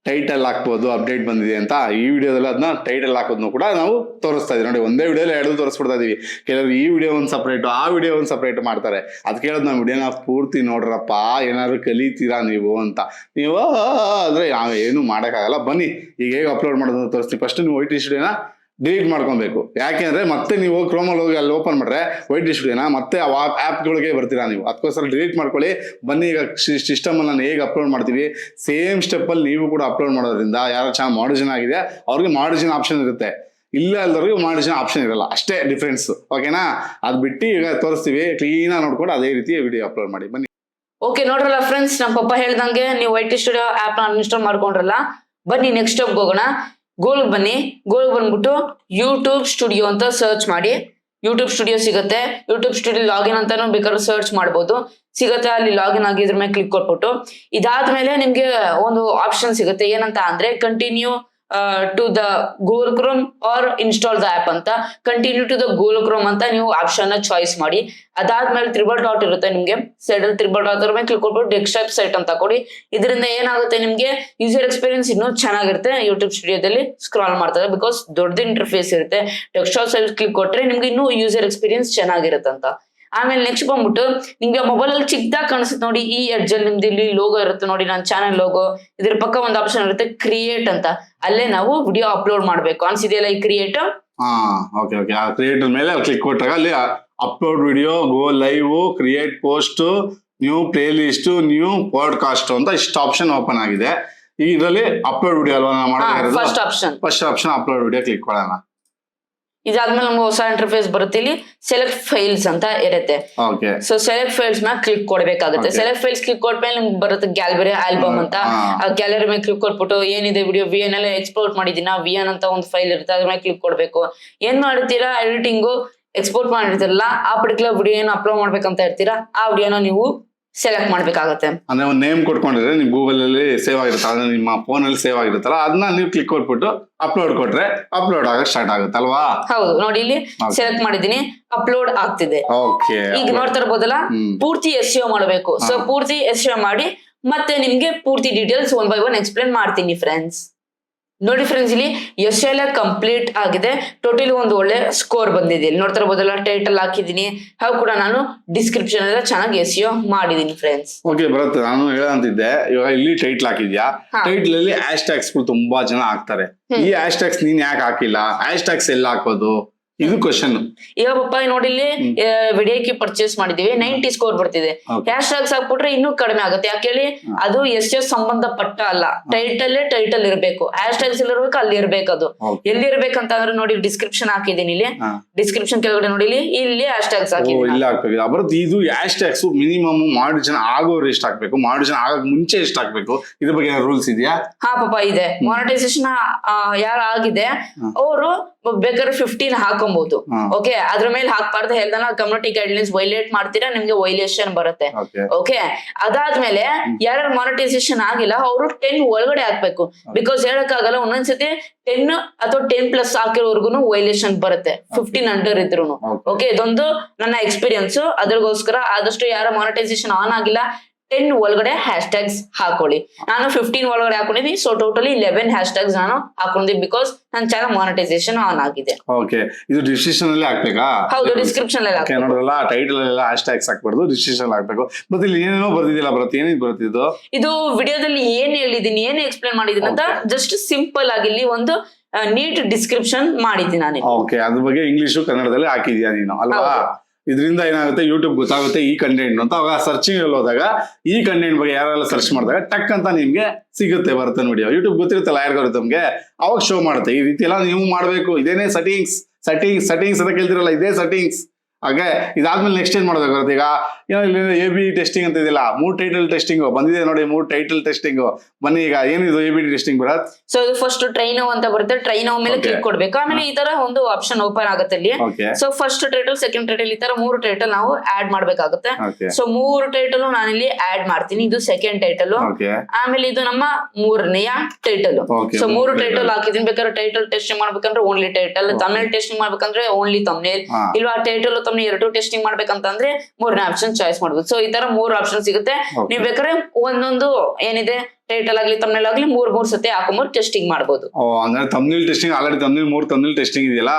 ಟೈಟಲ್ ಹಾಕ್ಬೋದು ಅಪ್ಡೇಟ್ ಬಂದಿದೆ ಅಂತ ಈ ವಿಡಿಯೋದಲ್ಲಿ ಅದನ್ನ ಟೈಟಲ್ ಹಾಕೋದನ್ನು ಕೂಡ ನಾವು ತೋರಿಸ್ತಾ ಇದ್ದೀವಿ. ನೋಡಿ, ಒಂದೇ ವಿಡಿಯೋಲಿ ಎರಡು ತೋರಿಸ್ಬಿಡ್ತಾ ಇದೀವಿ ಕೆಲವರು ಈ ವಿಡಿಯೋ ಒಂದು ಸಪ್ರೇಟು ಆ ವಿಡಿಯೋ ಒಂದು ಸಪ್ರೇಟ್ ಮಾಡ್ತಾರೆ. ಅದು ಕೇಳೋದು ನಾವು ವಿಡಿಯೋನ ಪೂರ್ತಿ ನೋಡ್ರಪ್ಪ, ಏನಾದ್ರು ಕಲಿತೀರಾ ನೀವು ಅಂತ. ನೀವು ಅಂದ್ರೆ ನಾವು ಏನು ಮಾಡೋಕ್ಕಾಗಲ್ಲ. ಬನ್ನಿ, ಈಗ ಹೇಗೆ ಅಪ್ಲೋಡ್ ಮಾಡೋದು ತೋರಿಸ್ತೀವಿ ಫಸ್ಟ್ ನೀವು ವೈಟ್ ಸ್ಟುಡಿಯೋನ ಡಿಲೀಟ್ ಮಾಡ್ಕೊಬೇಕು. ಯಾಕೆಂದ್ರೆ ಮತ್ತೆ ನೀವು ಕ್ರೋಮಲ್ಲಿ ಹೋಗಿ ಅಲ್ಲಿ ಓಪನ್ ಮಾಡಿದ್ರೆ ವೈಟ್ ಡಿಸ್ಪ್ಲೇನ ಮತ್ತೆ ಆ ಆ್ಯಪ್ಗಳಿಗೆ ಬರ್ತೀರಾ ನೀವು. ಅದಕ್ಕೋಸ್ಕರ ಡಿಲೀಟ್ ಮಾಡ್ಕೊಳ್ಳಿ. ಬನ್ನಿ ಈಗ ಸಿಸ್ಟಮ್ ನಾನು ಹೇಗೆ ಅಪ್ಲೋಡ್ ಮಾಡ್ತೀವಿ? ಸೇಮ್ ಸ್ಟೆಪ್ಪಲ್ಲಿ ನೀವು ಕೂಡ ಅಪ್ಲೋಡ್ ಮಾಡೋದ್ರಿಂದ ಯಾರು ಚೆನ್ನಾಗಿ ಮಾಡಿಜನ್ ಆಗಿದೆ. ಅವ್ರಿಗೆ ಮಾಡಿಜನ್ ಆಪ್ಷನ್ ಇರುತ್ತೆ. ಇಲ್ಲ ಎಲ್ಲರಿಗೂ ಮಾಡಿಜನ್ ಆಪ್ಷನ್ ಇರಲ್ಲ. ಅಷ್ಟೇ ಡಿಫ್ರೆನ್ಸ್ ಓಕೆನಾ ಅದು ಬಿಟ್ಟು ಈಗ ತೋರಿಸ್ತೀವಿ. ಕ್ಲೀನಾಗಿ ನೋಡ್ಕೊಂಡು ಅದೇ ರೀತಿ ವಿಡಿಯೋ ಅಪ್ಲೋಡ್ ಮಾಡಿ. ಬನ್ನಿ. ಓಕೆ ನೋಡ್ರಲ್ಲ ಫ್ರೆಂಡ್ಸ್ ನಮ್ಮ ಪಪ್ಪ ಹೇಳ್ದಂಗೆ ನೀವು ವೈಟ್ ಸ್ಟುಡಿಯೋ ಆ್ಯಪ್ನ ಅನ್ಇನ್ಸ್ಟಾಲ್ ಮಾಡ್ಕೊಂಡ್ರಲ್ಲ, ಬನ್ನಿ ನೆಕ್ಸ್ಟ್ ಸ್ಟೆಪ್ ಹೋಗೋಣ. ಗೋಲ್ ಬನ್ನಿ. ಗೋಲ್ ಬಂದ್ಬಿಟ್ಟು ಯೂಟ್ಯೂಬ್ ಸ್ಟುಡಿಯೋ ಅಂತ ಸರ್ಚ್ ಮಾಡಿ. ಯೂಟ್ಯೂಬ್ ಸ್ಟುಡಿಯೋ ಸಿಗುತ್ತೆ. ಯೂಟ್ಯೂಬ್ ಸ್ಟುಡಿಯೋ ಲಾಗಿನ್ ಅಂತಾನು ಬೇಕಾದ್ರೂ ಸರ್ಚ್ ಮಾಡ್ಬೋದು. ಸಿಗುತ್ತೆ, ಅಲ್ಲಿ ಲಾಗಿನ್ ಆಗಿ ಇದ್ರ ಮೇಲೆ ಕ್ಲಿಕ್ ಕೊಟ್ಬಿಟ್ಟು. ಇದಾದ್ಮೇಲೆ ನಿಮ್ಗೆ ಒಂದು ಆಪ್ಷನ್ ಸಿಗುತ್ತೆ. ಏನಂತ ಅಂದ್ರೆ continue to the Google Chrome or install the app ಅಂತ. Continue to the Google Chrome ಅಂತ ನೀವು ಆಪ್ಷನ್ನ ಚಾಯ್ಸ್ ಮಾಡಿ. ಅದಾದ್ಮೇಲೆ ತ್ರಿಬಲ್ ಡಾಟ್ ಇರುತ್ತೆ ನಿಮ್ಗೆ. ಸೈಡ್ ಅಲ್ಲಿ ತ್ರಿಬಲ್ ಡಾಟ್ ಮೇಲೆ ಕ್ಲಿಕ್ ಕೊಟ್ಬಿಟ್ಟು ಡೆಸ್ಕ್ಟಾಪ್ ಸೈಟ್ ಅಂತ ಕೊಡಿ. ಇದರಿಂದ ಏನಾಗುತ್ತೆ ನಿಮ್ಗೆ ಯೂಸರ್ ಎಕ್ಸ್ಪೀರಿಯನ್ಸ್ ಇನ್ನೂ ಚೆನ್ನಾಗಿರುತ್ತೆ. ಯೂಟ್ಯೂಬ್ ಸ್ಟುಡಿಯೋದಲ್ಲಿ ಸ್ಕ್ರಾಲ್ ಮಾಡ್ತಾರೆ ಬಿಕಾಸ್ ದೊಡ್ಡ ಇಂಟರ್ಫೇಸ್ ಇರುತ್ತೆ. ಡೆಸ್ಕ್ಟಾಪ್ ಸೈಡ್ ಕ್ಲಿಕ್ ಕೊಟ್ರೆ ನಿಮ್ಗೆ ಇನ್ನೂ ಯೂಸರ್ ಎಕ್ಸ್ಪೀರಿಯನ್ಸ್ ಚೆನ್ನಾಗಿರುತ್ತೆ ಅಂತ. ಆಮೇಲೆ ನೆಕ್ಸ್ಟ್ ಬಂದ್ಬಿಟ್ಟು ನಿಮ್ಗೆ ಮೊಬೈಲ್ ಅಲ್ಲಿ ಚಿಕ್ಕದಾಗಿ ಕಾಣಿಸುತ್ತೆ ನೋಡಿ ಈ ಎಡ್ಜ್ ಅಲ್ಲಿ ನಿಮ್ದು ಇಲ್ಲಿ ಲೋಗೋ ಇರುತ್ತೆ ನೋಡಿ ನನ್ನ ಚಾನಲ್ ಲೋಗೋ ಇದ್ರ ಪಕ್ಕ ಒಂದು ಆಪ್ಷನ್ ಇರುತ್ತೆ ಕ್ರಿಯೇಟ್ ಅಂತ. ಅಲ್ಲೇ ನಾವು ವಿಡಿಯೋ ಅಪ್ಲೋಡ್ ಮಾಡ್ಬೇಕು. ಅನ್ಸಿದೆಯಲ್ಲ ಈ ಕ್ರಿಯೇಟ್ ಹಾ ಓಕೆ ಓಕೆ ಆ ಕ್ರಿಯೇಟ್ ಮೇಲೆ ಕ್ಲಿಕ್ ಕೊಟ್ಟಾಗ ಅಲ್ಲಿ upload video go live create post new playlist new podcast ಅಂತ ಇಷ್ಟು ಆಪ್ಷನ್ ಓಪನ್ ಆಗಿದೆ. ಈಗ ಇದರಲ್ಲಿ ಅಪ್ಲೋಡ್ ವಿಡಿಯೋ ಅಲ್ವಾ first option first option upload video click ಮಾಡೋಣ. ಇದಾದ್ಮೇಲೆ ನಮ್ಗೆ ಹೊಸ ಇಂಟರ್ಫೇಸ್ ಬರುತ್ತೆ ಇಲ್ಲಿ ಸೆಲೆಕ್ಟ್ ಫೈಲ್ಸ್ ಅಂತ ಇರುತ್ತೆ. ಸೊ ಸೆಲೆಕ್ಟ್ ಫೈಲ್ಸ್ನ ಕ್ಲಿಕ್ ಕೊಡ್ಬೇಕಾಗುತ್ತೆ. ಸೆಲೆಕ್ಟ್ ಫೈಲ್ಸ್ ಕ್ಲಿಕ್ ಕೊಟ್ಮೇಲೆ ನಿಮ್ಗೆ ಬರುತ್ತೆ ಗ್ಯಾಲರಿ ಆಲ್ಬಮ್ ಅಂತ. ಆ ಗ್ಯಾಲರಿ ಮೇಲೆ ಕ್ಲಿಕ್ ಕೊಟ್ಬಿಟ್ಟು ಏನಿದೆ ವಿಡಿಯೋ ವಿ ಎನ್ ಎಲ್ಲ ಎಕ್ಸ್ಪೋರ್ಟ್ ಮಾಡಿದೀನ ವಿ ಎನ್ ಅಂತ ಒಂದು ಫೈಲ್ ಇರುತ್ತೆ ಅದ್ರ ಮೇಲೆ ಕ್ಲಿಕ್ ಕೊಡ್ಬೇಕು. ಏನ್ ಮಾಡ್ತೀರಾ? ಎಡಿಟಿಂಗು ಎಕ್ಸ್ಪೋರ್ಟ್ ಮಾಡಿರ್ತೀರಲ್ಲ ಆ ಪರ್ಟಿಕ್ಯುಲರ್ ವಿಡಿಯೋ ಏನು ಅಪ್ಲೋಡ್ ಮಾಡ್ಬೇಕಂತ ಇರ್ತೀರಾ? ಆ ವಿಡಿಯೋನ ನೀವು ಸೆಲೆಕ್ಟ್ ಮಾಡ್ಬೇಕಾಗತ್ತೆ. ಅಂದ್ರೆ ಒಂದು ನೇಮ್ ಕೊಟ್ಕೊಂಡಿದ್ರೆ ನಿಮ್ ಗೂಗಲ್ ಅಲ್ಲಿ ಸೇವ್ ಆಗಿರುತ್ತೆ. ಅಂದ್ರೆ ನಿಮ್ಮ ಫೋನ್ ಅಲ್ಲಿ ಸೇವ್ ಆಗಿರುತ್ತಲ್ಲ ಅದನ್ನ ನೀವು ಕ್ಲಿಕ್ ಕೊಟ್ಬಿಟ್ಟು ಅಪ್ಲೋಡ್ ಕೊಟ್ರೆ ಅಪ್ಲೋಡ್ ಆಗಕ್ ಸ್ಟಾರ್ಟ್ ಆಗುತ್ತೆ ಅಲ್ವಾ? ಹೌದು ನೋಡಿ ಇಲ್ಲಿ ಸೆಲೆಕ್ಟ್ ಮಾಡಿದೀನಿ ಅಪ್ಲೋಡ್ ಆಗ್ತಿದೆ. ಓಕೆ ಈಗ ನೋಡ್ತಾ ಇರ್ಬೋದಲ್ಲ ಪೂರ್ತಿ ಎಸ್ ಮಾಡಬೇಕು. ಸೊ ಪೂರ್ತಿ ಎಸ್ ಮಾಡಿ ಮತ್ತೆ ನಿಮ್ಗೆ ಪೂರ್ತಿ details one by one explain ಮಾಡ್ತೀನಿ ಫ್ರೆಂಡ್ಸ್ ನೋಡಿ ಫ್ರೆಂಡ್ಸ್ ಇಲ್ಲಿ ಎಸ್ ಎಲ್ ಕಂಪ್ಲೀಟ್ ಆಗಿದೆ. ಟೋಟಲಿ ಒಂದು ಒಳ್ಳೆ ಸ್ಕೋರ್ ಬಂದಿದೆ. ಇಲ್ಲಿ ನೋಡ್ತಾ ಇರ್ಬೋದಲ್ಲ ಟೈಟಲ್ ಹಾಕಿದೀನಿ ಹಾಗೂ ಕೂಡ ನಾನು ಡಿಸ್ಕ್ರಿಪ್ಷನ್ ಎಲ್ಲ ಚೆನ್ನಾಗಿ ಎಸ್ ಮಾಡಿದೀನಿ ಫ್ರೆಂಡ್ಸ್ ಓಕೆ ಬರುತ್ತೆ. ನಾನು ಹೇಳಂತಿದ್ದೆ ಇವಾಗ ಇಲ್ಲಿ ಟೈಟಲ್ ಹಾಕಿದ್ಯಾ? ಟೈಟಲ್ ಅಲ್ಲಿ ಹ್ಯಾಶ್ ಟ್ಯಾಗ್ಸ್ ತುಂಬಾ ಜನ ಹಾಕ್ತಾರೆ. ಈ ಹ್ಯಾಶ್ ಟ್ಯಾಗ್ಸ್ ನೀನ್ ಯಾಕೆ ಹಾಕಿಲ್ಲ? ಹ್ಯಾಶ್ ಟ್ಯಾಕ್ಸ್ ಎಲ್ಲ ಹಾಕೋದು? ಇದು ಕ್ವಶನ್ ಈಗ ಪಪ್ಪ ನೋಡಿ ಇಲ್ಲಿ ವಿಡಿಯೋಕ್ಕೆ ಪರ್ಚೇಸ್ ಮಾಡಿದೀವಿ ನೈಂಟಿ ಸ್ಕೋರ್ ಬರ್ತಿದೆ. ಕ್ಯಾಶ್ ಟ್ಯಾಗ್ಸ್ ಹಾಕ್ಬಿಟ್ರೆ ಇನ್ನೂ ಕಡಿಮೆ ಆಗುತ್ತೆ. ಯಾಕೆ ಹೇಳಿ? ಅದು ಎಸ್ ಎಸ್ ಸಂಬಂಧಪಟ್ಟ ಅಲ್ಲ. ಟೈಟಲ್ ಟೈಟಲ್ ಇರಬೇಕು. ಹ್ಯಾಶ್ ಟ್ಯಾಗ್ಸ್ ಇರ್ಬೇಕು ಅಲ್ಲಿ ಇರ್ಬೇಕು ಅದು. ಎಲ್ಲಿ ಇರ್ಬೇಕಂತ ಅಂದ್ರೆ ನೋಡಿ ಡಿಸ್ಕ್ರಿಪ್ಷನ್ ಹಾಕಿದೀನಿ ಇಲ್ಲಿ. ಡಿಸ್ಕ್ರಿಪ್ಷನ್ ಕೆಳಗಡೆ ನೋಡಿ ಇಲ್ಲಿ ಹ್ಯಾಶ್ ಟ್ಯಾಗ್ಸ್ ಹಾಕಿ ಹಾಕಿದೀನಿ ಬರುತ್ತೆ ಇದು ಹ್ಯಾಶ್ ಟ್ಯಾಗ್ಸ್ ಮಿನಿಮಮ್ ಮಾಡಿ ಜನ ಆಗೋರು ಎಷ್ಟು ಹಾಕ್ಬೇಕು ಮಾಡಿ ಜನ ಆಗಕ್ ಮುಂಚೆ ಎಷ್ಟು ಹಾಕ್ಬೇಕು ಇದ್ರ ಬಗ್ಗೆ ರೂಲ್ಸ್ ಇದೆಯಾ? ಹಾ ಪಾಪ ಇದೆ. ಮಾನಿಟೈಸೇಷನ್ ಯಾರು ಆಗಿದೆ. ಅವರು ಬೇಕಾದ್ರೆ ಫಿಫ್ಟೀನ್ ಹಾಕೊಬಹುದು ಓಕೆ ಅದ್ರ ಮೇಲೆ ಹಾಕ್ಬಾರ್ದು. ಹೇಳ್ದಲ್ಲ ಕಮ್ಯುನಿಟಿ ಗೈಡ್ಲೈನ್ಸ್ ವೈಲೇಟ್ ಮಾಡ್ತೀರಾ ನಿಮ್ಗೆ ವೈಲೇಷನ್ ಬರುತ್ತೆ. ಓಕೆ ಓಕೆ ಅದಾದ್ಮೇಲೆ ಯಾರು ಮಾನಿಟೈಸೇಷನ್ ಆಗಿಲ್ಲ ಅವರು ಟೆನ್ ಒಳಗಡೆ ಹಾಕ್ಬೇಕು. ಬಿಕಾಸ್ ಹೇಳಕ್ಕಾಗಲ್ಲ ಒಂದೊಂದ್ಸತಿ ಟೆನ್ ಅಥವಾ ಟೆನ್ ಪ್ಲಸ್ ಹಾಕಿರೋರ್ಗು ವೈಲೇಷನ್ ಬರುತ್ತೆ. ಫಿಫ್ಟೀನ್ ಅಂಡರ್ ಇದ್ರು ಓಕೆ ಇದೊಂದು ನನ್ನ ಎಕ್ಸ್ಪೀರಿಯನ್ಸ್ ಅದ್ರಗೋಸ್ಕರ ಆದಷ್ಟು ಯಾರ ಮಾನಿಟೈಸೇಷನ್ ಆನ್ ಆಗಿಲ್ಲ ಟೆನ್ ಒಳಗಡೆ ಹ್ಯಾಶ್ ಟ್ಯಾಗ್ಸ್ ಹಾಕೊಳ್ಳಿ. ನಾನು ಫಿಫ್ಟೀನ್ ಒಳಗಡೆ ಹಾಕೊಂಡಿದ್ದೀನಿ so totally eleven hashtags ನಾನು ಹಾಕೊಂಡಿದ್ದೀನಿ ಬಿಕಾಸ್ ನನ್ನ ಚಾನಲ್ ಮಾನಿಟೈಸೇಷನ್ ಆನ್ ಆಗಿದೆ. ಓಕೆ ಇದು ಡಿಸ್ಕ್ರಿಪ್ಷನ್ ಅಲ್ಲಿ ಹಾಕ್ಬೇಕಾ? ಹೌದು ಡಿಸ್ಕ್ರಿಪ್ಷನ್ ಅಲ್ಲಿ. ನೋಡಲ್ಲ ಟೈಟಲ್ ಎಲ್ಲ ಹ್ಯಾಶ್ ಟ್ಯಾಗ್ಸ್ ಹಾಕ್ಬಾರ್ದು ಡಿಸ್ಕ್ರಿಪ್ಷನ್ ಹಾಕ್ಬೇಕು. ಮತ್ತೆ ಇಲ್ಲಿ ಏನೇನೋ ಬರ್ತಿದ್ದಿಲ್ಲ ಬರುತ್ತೆ ಏನೇನು ಬರ್ತಿದ್ದು ಇದು? ವಿಡಿಯೋದಲ್ಲಿ ಏನ್ ಹೇಳಿದೀನಿ ಏನ್ ಎಕ್ಸ್ಪ್ಲೇನ್ ಮಾಡಿದೀನಿ ಅಂತ ಜಸ್ಟ್ ಸಿಂಪಲ್ ಆಗಿ ಇಲ್ಲಿ ಒಂದು ನೀಟ್ ಡಿಸ್ಕ್ರಿಪ್ಷನ್ ಮಾಡಿದ್ದೀನಿ ನಾನು ಓಕೆ ಅದ್ರ ಬಗ್ಗೆ ಇಂಗ್ಲಿಷು ಕನ್ನಡದಲ್ಲಿ ಹಾಕಿದ್ಯಾ ನೀನು ಅಲ್ವಾ. ಇದರಿಂದ ಏನಾಗುತ್ತೆ? ಯೂಟ್ಯೂಬ್ ಗೊತ್ತಾಗುತ್ತೆ ಈ ಕಂಟೆಂಟ್ ಅಂತ. ಅವಾಗ ಸರ್ಚಿಂಗ್ ಅಲ್ಲಿ ಹೋದಾಗ ಈ ಕಂಟೆಂಟ್ ಬಗ್ಗೆ ಯಾರೆಲ್ಲ ಸರ್ಚ್ ಮಾಡಿದಾಗ ಟಕ್ ಅಂತ ನಿಮ್ಗೆ ಸಿಗುತ್ತೆ ಬರುತ್ತೆ ವಿಡಿಯೋ ಯೂಟ್ಯೂಬ್ ಗೊತ್ತಿರುತ್ತಲ್ಲ ಯಾರಿಗಾರುತ್ತಮ್ಗೆ ಅವಾಗ ಶೋ ಮಾಡುತ್ತೆ. ಈ ರೀತಿ ಎಲ್ಲ ನೀವು ಮಾಡಬೇಕು. ಇದೇನೇ ಸೆಟ್ಟಿಂಗ್ಸ್ ಸೆಟ್ಟಿಂಗ್ಸ್ ಸೆಟ್ಟಿಂಗ್ಸ್ ಅಂತ ಕೇಳ್ತಿರಲ್ಲ, ಇದೇ ಸೆಟ್ಟಿಂಗ್ಸ್ ಹಾಗೆ ಇದಾದ್ಮೇಲೆ ನೆಕ್ಸ್ಟ್ ಏನ್ ಮಾಡ್ಬೇಕು ಬರುತ್ತೆ ಈಗ? ಏನೋ ಇಲ್ಲಿ ಎ ಬಿ ಟೆಸ್ಟಿಂಗ್ ಅಂತ ಇದೆಯಲ್ಲ ಮೂರ್ ಟೈಟಲ್ ಟೆಸ್ಟಿಂಗ್ ಬಂದಿದೆ ನೋಡಿ ಮೂರ್ ಟೈಟಲ್ ಟೆಸ್ಟಿಂಗ್ ಬನ್ನಿ ಈಗ ಏನಿದು ಎ ಬಿ ಟೆಸ್ಟಿಂಗ್ ಬರತ್? ಸೊ ಇದು ಫಸ್ಟ್ ಟ್ರೈನ್ ಅಂತ ಬರುತ್ತೆ. ಟ್ರೈನ್ ಮೇಲೆ. ಕ್ಲಿಕ್ ಕೊಡ್ಬೇಕು. ಆಮೇಲೆ ಈ ತರ ಒಂದು ಆಪ್ಷನ್ ಓಪನ್ ಆಗುತ್ತೆ ಇಲ್ಲಿ so first title second title ಈ ತರ ಮೂರು ಟೈಟಲ್ ನಾವು ಆಡ್ ಮಾಡ್ಬೇಕಾಗುತ್ತೆ. ಸೊ ಮೂರ್ ಟೈಟಲ್ ನಾನು ಇಲ್ಲಿ ಆಡ್ ಮಾಡ್ತೀನಿ. ಇದು ಸೆಕೆಂಡ್ ಟೈಟಲ್ ಆಮೇಲೆ ಇದು ನಮ್ಮ ಮೂರನೆಯ ಟೈಟಲ್ ಸೊ ಮೂರು ಟೈಟಲ್. ಹಾಕಿದೀನಿ ಬೇಕಾದ್ರೆ ಟೈಟಲ್ ಟೆಸ್ಟಿಂಗ್ ಮಾಡ್ಬೇಕಂದ್ರೆ ಓನ್ಲಿ ಟೈಟಲ್. ತಮಿಳ್ ಟೆಸ್ಟಿಂಗ್ ಮಾಡ್ಬೇಕಂದ್ರೆ ಓನ್ಲಿ ತಮಿಳ್ ಇಲ್ವಾ ಟೈಟಲ್ ತಮ್ಮ ಎರಡು ಟೆಸ್ಟಿಂಗ್ ಮಾಡ್ಬೇಕಂತಂದ್ರೆ ಮೂರನೇ ಆಪ್ಷನ್ ಚಾಯ್ಸ್ ಮಾಡ್ಬೋದು. ಸೊ ಈ ತರ ಮೂರು ಆಪ್ಷನ್ ಸಿಗುತ್ತೆ. ನೀವ್ ಬೇಕಾದ್ರೆ ಒಂದೊಂದು ಏನಿದೆ ಟೈಟಲ್ ಆಗ್ಲಿ ತಮಿಳ್ ಆಗ್ಲಿ ಮೂರ್ ಮೂರ್ ಸತಿ ಹಾಕೊಂಡ್ ಟೆಸ್ಟಿಂಗ್ ಮಾಡ್ಬೋದು. ಅಂದ್ರೆ ತಮ್ನಿಲ್ ಟೆಸ್ಟಿಂಗ್ ಆಲ್ರೆಡಿ ತಮ್ನಿಲ್ ಮೂರ್ ತಮ್ನಿಲ್ ಟೆಸ್ಟಿಂಗ್ ಇದೆಯಲ್ಲ?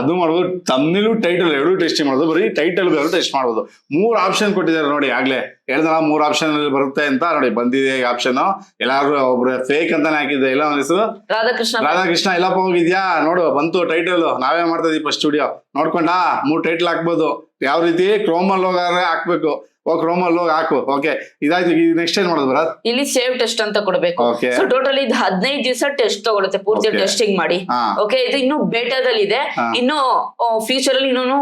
ಅದು ಮಾಡ್ಬೋದು ತಮ್ನಿಲು ಟೈಟಲ್ ಎರಡು ಟೆಸ್ಟಿಂಗ್ ಮಾಡೋದು ಬರೀ ಟೈಟಲ್ ಎರಡು ಟೆಸ್ಟ್ ಮಾಡ್ಬೋದು. ಮೂರ್ ಆಪ್ಷನ್ ಕೊಟ್ಟಿದ್ದಾರೆ ನೋಡಿ ಆಗ್ಲೇ. ಹೇಳ್ದಲ್ಲ ಮೂರು ಆಪ್ಷನ್ ಅಲ್ಲಿ ಬರುತ್ತೆ ಅಂತ. ನೋಡಿ ಬಂದಿದೆ ಈ ಆಪ್ಷನ್ ಎಲ್ಲಾರು ಒಬ್ರು ಫೇಕ್ ಅಂತಾನೆ ಹಾಕಿದ್ದೆ. ಇಲ್ಲ ಒಂದ್ ಹೆಸರು? ರಾಧಾಕೃಷ್ಣ. ರಾಧಾಕೃಷ್ಣ ಎಲ್ಲಪ್ಪ ಹೋಗಿದ್ಯಾ? ನೋಡು ಬಂತು ಟೈಟಲ್ ನಾವೇ ಮಾಡ್ತಾ ಇದೀವಿ ಫಸ್ಟ್ ಸ್ಟುಡಿಯೋ ನೋಡ್ಕೊಂಡ? ಮೂರ್ ಟೈಟಲ್ ಹಾಕ್ಬೋದು. ಯಾವ ರೀತಿ? ಕ್ರೋಮಲ್ ಹೋಗಾರೆ ಹಾಕ್ಬೇಕು. ಓ ಕ್ರೋಮಲ್ ಹೋಗಿ ಹಾಕು. ಓಕೆ ಇದಾಯ್ತು ನೆಕ್ಸ್ಟ್ ಏನ್ ಮಾಡೋದು ಬರತ್? ಇಲ್ಲಿ ಸೇವ್ ಟೆಸ್ಟ್ ಅಂತ ಕೊಡ್ಬೇಕು. ಸೊ ಟೋಟಲ್ ಇದು ಹದಿನೈದು ದಿವಸ ಟೆಸ್ಟ್ ತಗೊಳುತ್ತೆ. ಪೂರ್ತಿ ಟೆಸ್ಟಿಂಗ್ ಮಾಡಿ. ಓಕೆ ಇದು ಇನ್ನು ಬೇಟಾದಲ್ಲಿ ಇದೆ ಇನ್ನು ಫ್ಯೂಚರ್ ಅಲ್ಲಿ ಇನ್ನೂ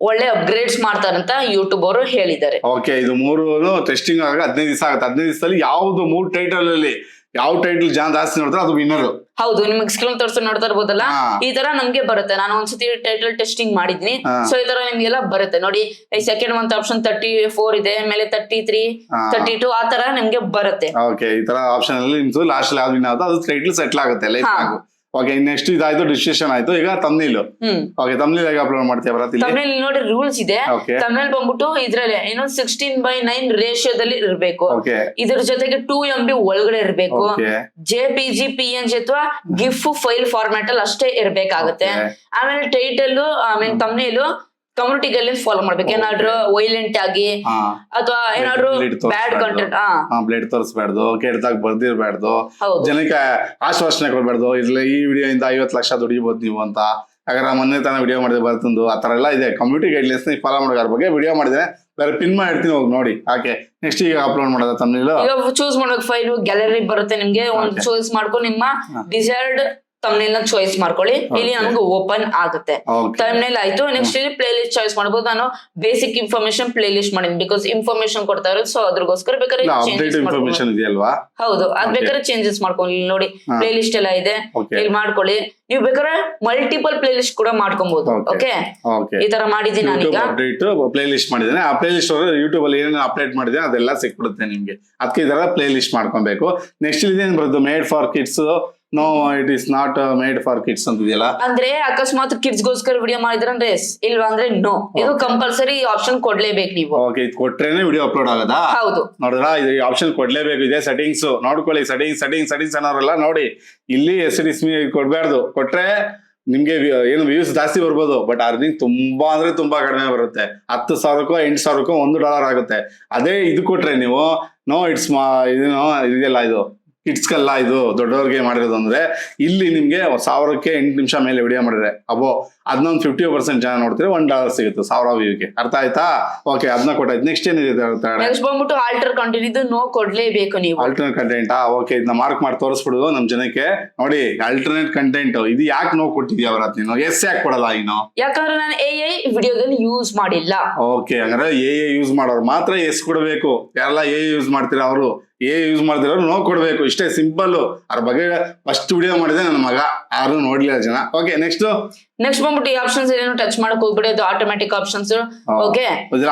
ಒಳ್ಳೆ ಅಪ್ಗ್ರೇಡ್ಸ್ ಮಾಡ್ತಾರಂತ ಯೂಟ್ಯೂಬ್ ಅವರು ಹೇಳಿದ್ದಾರೆ. ಓಕೆ ಇದು ಮೂರು ಟೆಸ್ಟಿಂಗ್ ಆಗ ಹದಿನೈದು ದಿವಸ ಆಗುತ್ತೆ. ಹದಿನೈದು ದಿವಸದಲ್ಲಿ ಯಾವ್ದು ಮೂರು ಟೈಟಲ್ ಅಲ್ಲಿ ಯಾವ ಟೈಟಲ್ ಜನ ಜಾಸ್ತಿ ನೋಡ್ತಾರೆ ಅದು ವಿನ್ನರ್ ಹೌದು ನಿಮಗೆ ಸ್ಕ್ರೀನ್ ತೋರಿಸಿ ನೋಡ್ತಾ ಇರ್ಬೋದಲ್ಲ? ಈ ತರ ನಮ್ಗೆ ಬರುತ್ತೆ. ನಾನು ಒಂದ್ಸತಿ ಟೈಟಲ್ ಟೆಸ್ಟಿಂಗ್ ಮಾಡಿದ್ನಿ. ಸೊ ಈ ತರ ನಿಮ್ಗೆಲ್ಲ ಬರುತ್ತೆ. ನೋಡಿ ಈ second month option thirty four ಇದೆ ಮೇಲೆ ತರ್ಟಿ ತ್ರೀ ತರ್ಟಿ ಟು ಆ ತರ ನಿಮ್ಗೆ ಬರುತ್ತೆ. ಓಕೆ ಈ ತರ ಆಪ್ಷನ್ ಅಲ್ಲಿ ನಿಮ್ದು ಲಾಸ್ಟ್ ಅಲ್ಲಿ ಯಾವ್ದು ವಿನ್ ಆಗುತ್ತೋ ಅದು ಟೈಟಲ್ ಸೆಟ್ಲ್ ಆಗುತ್ತೆ ಲೈಫ್. ಓಕೆ ನೆಕ್ಸ್ಟ್ ಇದಾಯ್ತು ಡಿಸಿಷನ್ ಆಯ್ತು. ಈಗ ತಮಿಳು ಓಕೆ ತಮ್ನಿಲ್ ಹೇಗೆ ಅಪ್ಲೋಡ್ ಮಾಡ್ತೀವಿ ಬರತ್ತಿಲ್ಲ ತಮಿಳ್ ನೋಡಿ ರೂಲ್ಸ್ ಇದೆ. Okay. ತಮಿಳ್ ಬಂದ್ಬಿಟ್ಟು ಇದ್ರಲ್ಲಿ ಏನೋ ಸಿಕ್ಸ್ಟೀನ್ ಬೈ ನೈನ್ ರೇಷಿಯೋದಲ್ಲಿ ಇರ್ಬೇಕು. ಓಕೆ ಇದ್ರ ಜೊತೆಗೆ ಟೂ ಎಂ ಬಿ ಒಳಗಡೆ ಇರ್ಬೇಕು. Okay J P G P N G ಅಥವಾ ಗಿಫ್ ಫೈಲ್ ಫಾರ್ಮ್ಯಾಟ್ ಅಲ್ಲಿ ಅಷ್ಟೇ ಇರ್ಬೇಕಾಗುತ್ತೆ. Okay. ಆಮೇಲೆ title I mean thumbnail community guidelines follow ಮಾಡ್ಬೇಕು. ಏನಾದ್ರು ವೈಲೆಂಟ್ ಆಗಿ ಅಥವಾ ಏನಾದ್ರು. ಬ್ಯಾಡ್ ಕಂಟೆಂಟ್ ಬ್ಲೇಡ್ ತೋರಿಸ್ಬಾರ್ದು ಕೆಡ್ದಾಗ ಬರ್ದಿರ್ಬಾರ್ದು. ಜನಕ್ಕೆ ಆಶ್ವಾಸನೆ ಕೊಡ್ಬಾರ್ದು ಇಲ್ಲ ಈ ವಿಡಿಯೋ ಇಂದ ಐವತ್ತು ಲಕ್ಷ ದುಡಿಬೋದು ನೀವು ಅಂತ. ಯಾಕಂದ್ರೆ ಮೊನ್ನೆ ತಾನೇ ವಿಡಿಯೋ ಮಾಡಿದ್ರೆ ಬರ್ತಂದು ಆ ತರ ಎಲ್ಲ ಇದೆ. ಕಮ್ಯುನಿಟಿ ಗೈಡ್ಲೈನ್ಸ್ ಫಾಲೋ ಮಾಡೋದ್ರ ಬಗ್ಗೆ ವಿಡಿಯೋ ಮಾಡಿದ್ರೆ ಬೇರೆ ಪಿನ್ ಮಾಡಿರ್ತೀನಿ ಹೋಗಿ ನೋಡಿ. ಓಕೆ ನೆಕ್ಸ್ಟ್ ಈಗ ಅಪ್ಲೋಡ್ ಮಾಡೋದ ತಮ್ಮ ಚೂಸ್ ಮಾಡೋಕೆ ಫೈಲ್ ಗ್ಯಾಲರಿ ಬರುತ್ತೆ ನಿಮ್ಗೆ. ಒಂದು ಚೂಸ್ ಮಾಡ್ಕೊಂಡು ನಿಮ್ಮ. ಡಿಸೈರ್ಡ್ ತಮ್ನೇಲ್ ಚಾಯ್ಸ್ ಮಾಡ್ಕೊಳ್ಳಿ. ಇಲ್ಲಿ. ನಮ್ಗೆ ಓಪನ್ ಆಗುತ್ತೆ. ಓಕೆ ಆಯ್ತು. ನೆಕ್ಸ್ಟ್ ಇಲ್ಲಿ ಪ್ಲೇ ಲಿಸ್ಟ್ ಚಾಯ್ಸ್ ಮಾಡ್ಬೋದು. ನಾನು ಬೇಸಿಕ್ ಇನ್ಫಾರ್ಮೇಶನ್ ಪ್ಲೇ ಲಿಸ್ಟ್ ಮಾಡಿದ್ದೀನಿ ಬಿಕಾಸ್ ಇನ್ಫಾರ್ಮೇಶನ್ ಕೊಡ್ತಾ ಇರೋದು ಸೊ ಅದ್ರಗೋಸ್ಕರ ಬೇಕಾದ್ರೆ ಹೌದು. ಅದ್ ಬೇಕಾದ್ರೆ ಚೇಂಜಸ್ ಮಾಡ್ಕೊಳ್ಳಿ. ನೋಡಿ. ಪ್ಲೇ ಲಿಸ್ಟ್ ಎಲ್ಲ ಇದೆ. ಇಲ್ಲಿ ಮಾಡ್ಕೊಳ್ಳಿ. ನೀವು ಬೇಕಾದ್ರೆ ಮಲ್ಟಿಪಲ್ ಪ್ಲೇ ಲಿಸ್ಟ್ ಕೂಡ ಮಾಡ್ಕೊಬಹುದು ಓಕೆ ಈ ತರ ಮಾಡಿದೀನಿ ನಾನು ಈಗ ಅಪ್ಡೇಟ್ ಪ್ಲೇ ಲಿಸ್ಟ್ ಮಾಡಿದ್ದೇನೆ. ಆ ಪ್ಲೇ ಲಿಸ್ಟ್ ಯೂಟ್ಯೂಬ್ ಅಲ್ಲಿ ಏನೇನು ಅಪ್ಡೇಟ್ ಮಾಡಿದೆ ಅದೆಲ್ಲ ಸಿಕ್ಬಿಡುತ್ತೆ ನಿಮ್ಗೆ. ಅದಕ್ಕೆ ಇದರ ಪ್ಲೇ ಲಿಸ್ಟ್ ಮಾಡ್ಕೊಬೇಕು. ನೆಕ್ಸ್ಟ್ ಇದೇನು ಬರುತ್ತೆ made for kids no it is not made for kids ಅಂತಿದೆಯಲ್ಲ? ಅಂದ್ರೆ ಅಕಸ್ಮಾತ್ ಕಿಡ್ಸ್ ಗೋಸ್ಕರ ವಿಡಿಯೋ ಮಾಡಿದ್ರೆ ಅಂದ್ರೆ ಎಸ್ ಇಲ್ವಾ ಅಂದ್ರೆ ನೋ ಇದು ಕಂಪಲ್ಸರಿ ಆಪ್ಷನ್ ಕೊಡ್ಲೇಬೇಕು ನೀವು. ಓಕೆ ಇದು ಕೊಟ್ರೇನೆ ವಿಡಿಯೋ ಅಪ್ಲೋಡ್ ಆಗದಾ? ಹೌದು. ನೋಡಿದ್ರ? ಇದು ಆಪ್ಷನ್ ಕೊಡ್ಲೇಬೇಕು. ಇದೆ ಸೆಟ್ಟಿಂಗ್ಸ್ ನೋಡ್ಕೊಳ್ಳಿ ಸೆಟ್ಟಿಂಗ್ ಸೆಟ್ಟಿಂಗ್ ಸೆಟ್ಟಿಂಗ್ಸ್ ಅನ್ನೋರೆಲ್ಲ ನೋಡಿ. ಇಲ್ಲಿ ಎಸ್ ಡಿ ಕೊಡ್ಬಾರ್ದು. ಕೊಟ್ರೆ ನಿಮ್ಗೆ ಏನು ವ್ಯೂಸ್ ಜಾಸ್ತಿ ಬರ್ಬೋದು. ಬಟ್ ಅರ್ನಿಂಗ್ ತುಂಬಾ ಅಂದ್ರೆ ತುಂಬಾ ಕಡಿಮೆ ಬರುತ್ತೆ. ಹತ್ತು ಸಾವಿರಕ್ಕೋ ಎಂಟು ಸಾವಿರಕ್ಕೋ ಒಂದು ಡಾಲರ್ ಆಗುತ್ತೆ. ಅದೇ ಇದು ಕೊಟ್ರೆ ನೀವು ನೋ ಇಟ್ಸ್ ಮಾ ಇದೇನೋ ಇದೆಯಲ್ಲ ಇದು? ಕಿಡ್ಸ್ಗೆಲ್ಲ ಇದು ದೊಡ್ಡವ್ರಿಗೆ ಮಾಡಿರೋದು ಅಂದ್ರೆ ಇಲ್ಲಿ ನಿಮ್ಗೆ ಸಾವಿರಕ್ಕೆ ಎಂಟು ನಿಮಿಷ ಮೇಲೆ ವಿಡಿಯೋ ಮಾಡಿದ್ರೆ. ಅಬೋ ಅದನ್ನೊಂದು ಫಿಫ್ಟಿ ಪರ್ಸೆಂಟ್ ಜನ ನೋಡ್ತೀರಿ ಒನ್ ಡಾಲರ್ ಸಿಗುತ್ತೆ ಸಾವಿರ ವ್ಯೂಗೆ. ಅರ್ಥ ಆಯ್ತಾ? ಓಕೆ ಅದನ್ನ ಕೊಟ್ಟಾಯ್ತು. ನೆಕ್ಸ್ಟ್ ಏನಿದೆ? ನೆಕ್ಸ್ಟ್ ಬಂದ್ಬಿಟ್ಟು ಆಲ್ಟರ್ ಕಂಟೆಂಟ್ ಇದು ನೋ ಕೊಡ್ಲೇಬೇಕು ನೀವು. ಆಲ್ಟರ್ನೇಟ್ ಕಂಟೆಂಟ್ ಓಕೆ ಇದನ್ನ ಮಾರ್ಕ್ ಮಾಡಿ ತೋರಿಸ್ಬಿಡುದು ನಮ್ ಜನಕ್ಕೆ. ನೋಡಿ ಆಲ್ಟರ್ನೇಟ್ ಕಂಟೆಂಟ್ ಇದು ಯಾಕೆ ನೋವು ಕೊಟ್ಟಿದ್ಯಾ ಅವರ ನೀನು? ಎಸ್ ಯಾಕೆ ಕೊಡಲ್ಲ ಇನ್ನು ಯಾಕಂದ್ರೆ ನಾನು ಎ ಐ ವಿಡಿಯೋದಲ್ಲಿ ಯೂಸ್ ಮಾಡಿಲ್ಲ. ಓಕೆ ಅಂದ್ರೆ ಎ ಐ ಯೂಸ್ ಮಾಡೋರು ಮಾತ್ರ ಎಸ್ ಕೊಡಬೇಕು. ಯಾರೆಲ್ಲ ಎ ಯೂಸ್ ಮಾಡ್ತೀರಾ ಅವರು? ಎ ಯೂಸ್ ಮಾಡ್ತಿರೋ ನೋ ಕೊಡ್ಬೇಕು. ಇಷ್ಟೇ ಸಿಂಪಲ್ ಅದ್ರ ಬಗ್ಗೆ ಫಸ್ಟ್ ವಿಡಿಯೋ ಮಾಡಿದೆ ನನ್ನ ಮಗ. ಯಾರು ನೋಡ್ಲಿಲ್ಲ ಜನ. ಓಕೆ ನೆಕ್ಸ್ಟ್ ನೆಕ್ಸ್ಟ್ ಬಂದ್ಬಿಟ್ಟು ಈ ಆಪ್ಷನ್ಸ್ ಏನು ಟಚ್ ಮಾಡಕ್ ಹೋಗ್ಬಿಡಿ ಅದು ಆಟೋಮೆಟಿಕ್ ಆಪ್ಷನ್ಸ್ ಓಕೆ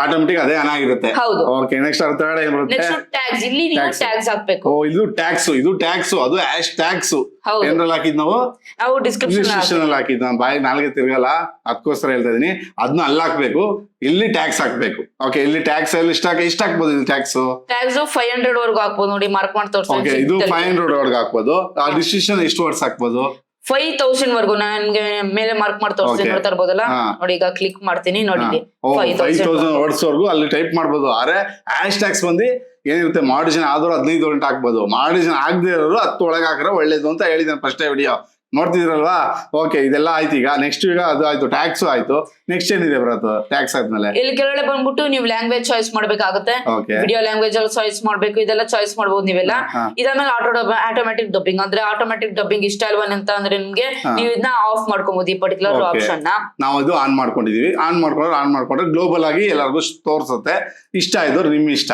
ಆಟೋಮೆಟಿಕ್ ಅದೇ ಆನ್ ಆಗಿರುತ್ತೆ. ಹೌದು. ಓಕೆ ನೆಕ್ಸ್ಟ್ ಅರ್ಥ ಏನ್ ಬರುತ್ತೆ? ನೆಕ್ಸ್ಟ್ ಟ್ಯಾಗ್ಸ್ ಇಲ್ಲಿ ನೀವು ಟ್ಯಾಗ್ಸ್ ಹಾಕ್ಬೇಕು. ಓ ಇದು ಟ್ಯಾಗ್ಸ್ ಇದು ಟ್ಯಾಗ್ಸ್ ಅದು ಆಶ್ ಟ್ಯಾಗ್ಸ್ ಹೌದು. ಏನ್ರಲ್ಲಿ ಹಾಕಿದ್ ನಾವು? ನಾವು ಡಿಸ್ಕ್ರಿಪ್ಷನ್ ಅಲ್ಲಿ ಹಾಕಿದ್ ನಾನು ಬಾಯಿ ನಾಲ್ಗೆ ತಿರ್ಗಲ್ಲ ಅದಕ್ಕೋಸ್ಕರ ಹೇಳ್ತಾ ಇದೀನಿ. ಅದನ್ನ ಅಲ್ಲಿ ಹಾಕ್ಬೇಕು. ಇಲ್ಲಿ ಟ್ಯಾಕ್ಸ್ ಹಾಕ್ಬೇಕು. ಓಕೆ ಇಲ್ಲಿ ಟ್ಯಾಕ್ಸ್ ಅಲ್ಲಿ ಇಷ್ಟ ಇಷ್ಟ ಹಾಕ್ಬೋದು ಇದು ಟ್ಯಾಕ್ಸ್ ಟ್ಯಾಗ್ಸ್ ಫೈವ್ ಹಂಡ್ರೆಡ್ ವರ್ಗೂ ಹಾಕ್ಬೋದು ನೋಡಿ ಮಾರ್ಕ್ ಮಾಡಿ ಓಕೆ ಇದು ಫೈವ್ ಹಂಡ್ರೆಡ್ ಒಳಗೆ ಹಾಕ್ಬೋದು. ಆ ಡಿಸ್ಟ್ರಿಕ್ಷನ್ ಎಷ್ಟು ವರ್ಡ್ಸ್ ಹಾಕ್ಬೋದು? ಫೈವ್ ತೌಸಂಡ್ ವರ್ಗು ನನ್ಗೆ ಮೇಲೆ ಮಾರ್ಕ್ ಮಾಡಿ ತೋರಿಸ್ತೀನಿ. ನೋಡ್ತಾ ಇರ್ಬೋದಲ್ಲ? ನೋಡಿ ಈಗ ಕ್ಲಿಕ್ ಮಾಡ್ತೀನಿ ನೋಡಿ ಫೈವ್ ತೌಸಂಡ್ ವರ್ಡ್ಸ್ ವರ್ಗು. ಅಲ್ಲಿ ಟೈಪ್ ಮಾಡ್ಬೋದು. ಆದ್ರೆ ಹ್ಯಾಶ್ ಟ್ಯಾಕ್ಸ್ ಬಂದು ಏನಿರುತ್ತೆ ಮಾಡಿಜನ್ ಆದ್ರೂ ಹದಿನೈದು ಗಂಟೆ ಹಾಕ್ಬೋದು. ಮಾಡಿಜನ್ ಆಗದೆ ಇರೋರು ಹತ್ತು ಒಳಗೆ ಹಾಕ್ರೆ ಒಳ್ಳೇದು ಅಂತ ಹೇಳಿದ್ದೇನೆ ಫಸ್ಟ್ ವಿಡಿಯೋ ನೋಡ್ತಿದ್ರಲ್ವಾ? ಓಕೆ ಇದೆಲ್ಲ ಆಯ್ತು ಈಗ. ನೆಕ್ಸ್ಟ್ ಈಗ ಅದು ಆಯ್ತು. ಟ್ಯಾಕ್ಸ್ ಆಯ್ತು. ನೆಕ್ಸ್ಟ್ ಏನಿದೆ ಬರೋದು ಟ್ಯಾಕ್ಸ್ ಆದ್ಮೇಲೆ? ಇಲ್ಲಿ ಕೆಳಗಡೆ ಬಂದ್ಬಿಟ್ಟು ನೀವು ಲ್ಯಾಂಗ್ವೇಜ್ ಚಾಯ್ಸ್ ಮಾಡ್ಬೇಕಾಗುತ್ತೆ. ವಿಡಿಯೋ ಲ್ಯಾಂಗ್ವೇಜ್ ಅಲ್ಲಿ ಚಾಯ್ಸ್ ಮಾಡ್ಬೇಕು. ಇದೆಲ್ಲ ಚಾಯ್ಸ್ ಮಾಡ್ಬೋದು ನೀವೆಲ್ಲ. ಹಾ. ಇದಾದ್ಮೇಲೆ ಆಟೋ ಆಟೋಮ್ಯಾಟಿಕ್ ಡಬ್ಬಿಂಗ್ ಅಂದ್ರೆ ಆಟೋಮೆಟಿಕ್ ಡಬ್ಬಿಂಗ್ ಇಷ್ಟ ಅಲ್ವಾ ಅಂತ ಅಂದ್ರೆ ನಿಮ್ಗೆ ಹಾ. ನೀವು ಇದನ್ನ ಆಫ್ ಮಾಡ್ಕೊಬಹುದು ಈ ಪರ್ಟಿಕ್ಯುಲರ್ Okay. ಆಪ್ಷನ್ನ ನಾವು ಅದು ಆನ್ ಮಾಡ್ಕೊಂಡಿದೀವಿ. ಆನ್ ಮಾಡ್ಕೊಂಡ್ರೆ ಆನ್ ಮಾಡ್ಕೊಂಡ್ರೆ ಗ್ಲೋಬಲ್ ಆಗಿ ಎಲ್ಲರಿಗೂ ತೋರಿಸುತ್ತೆ. ಇಷ್ಟ ಆಯ್ತು ನಿಮ್ ಇಷ್ಟ.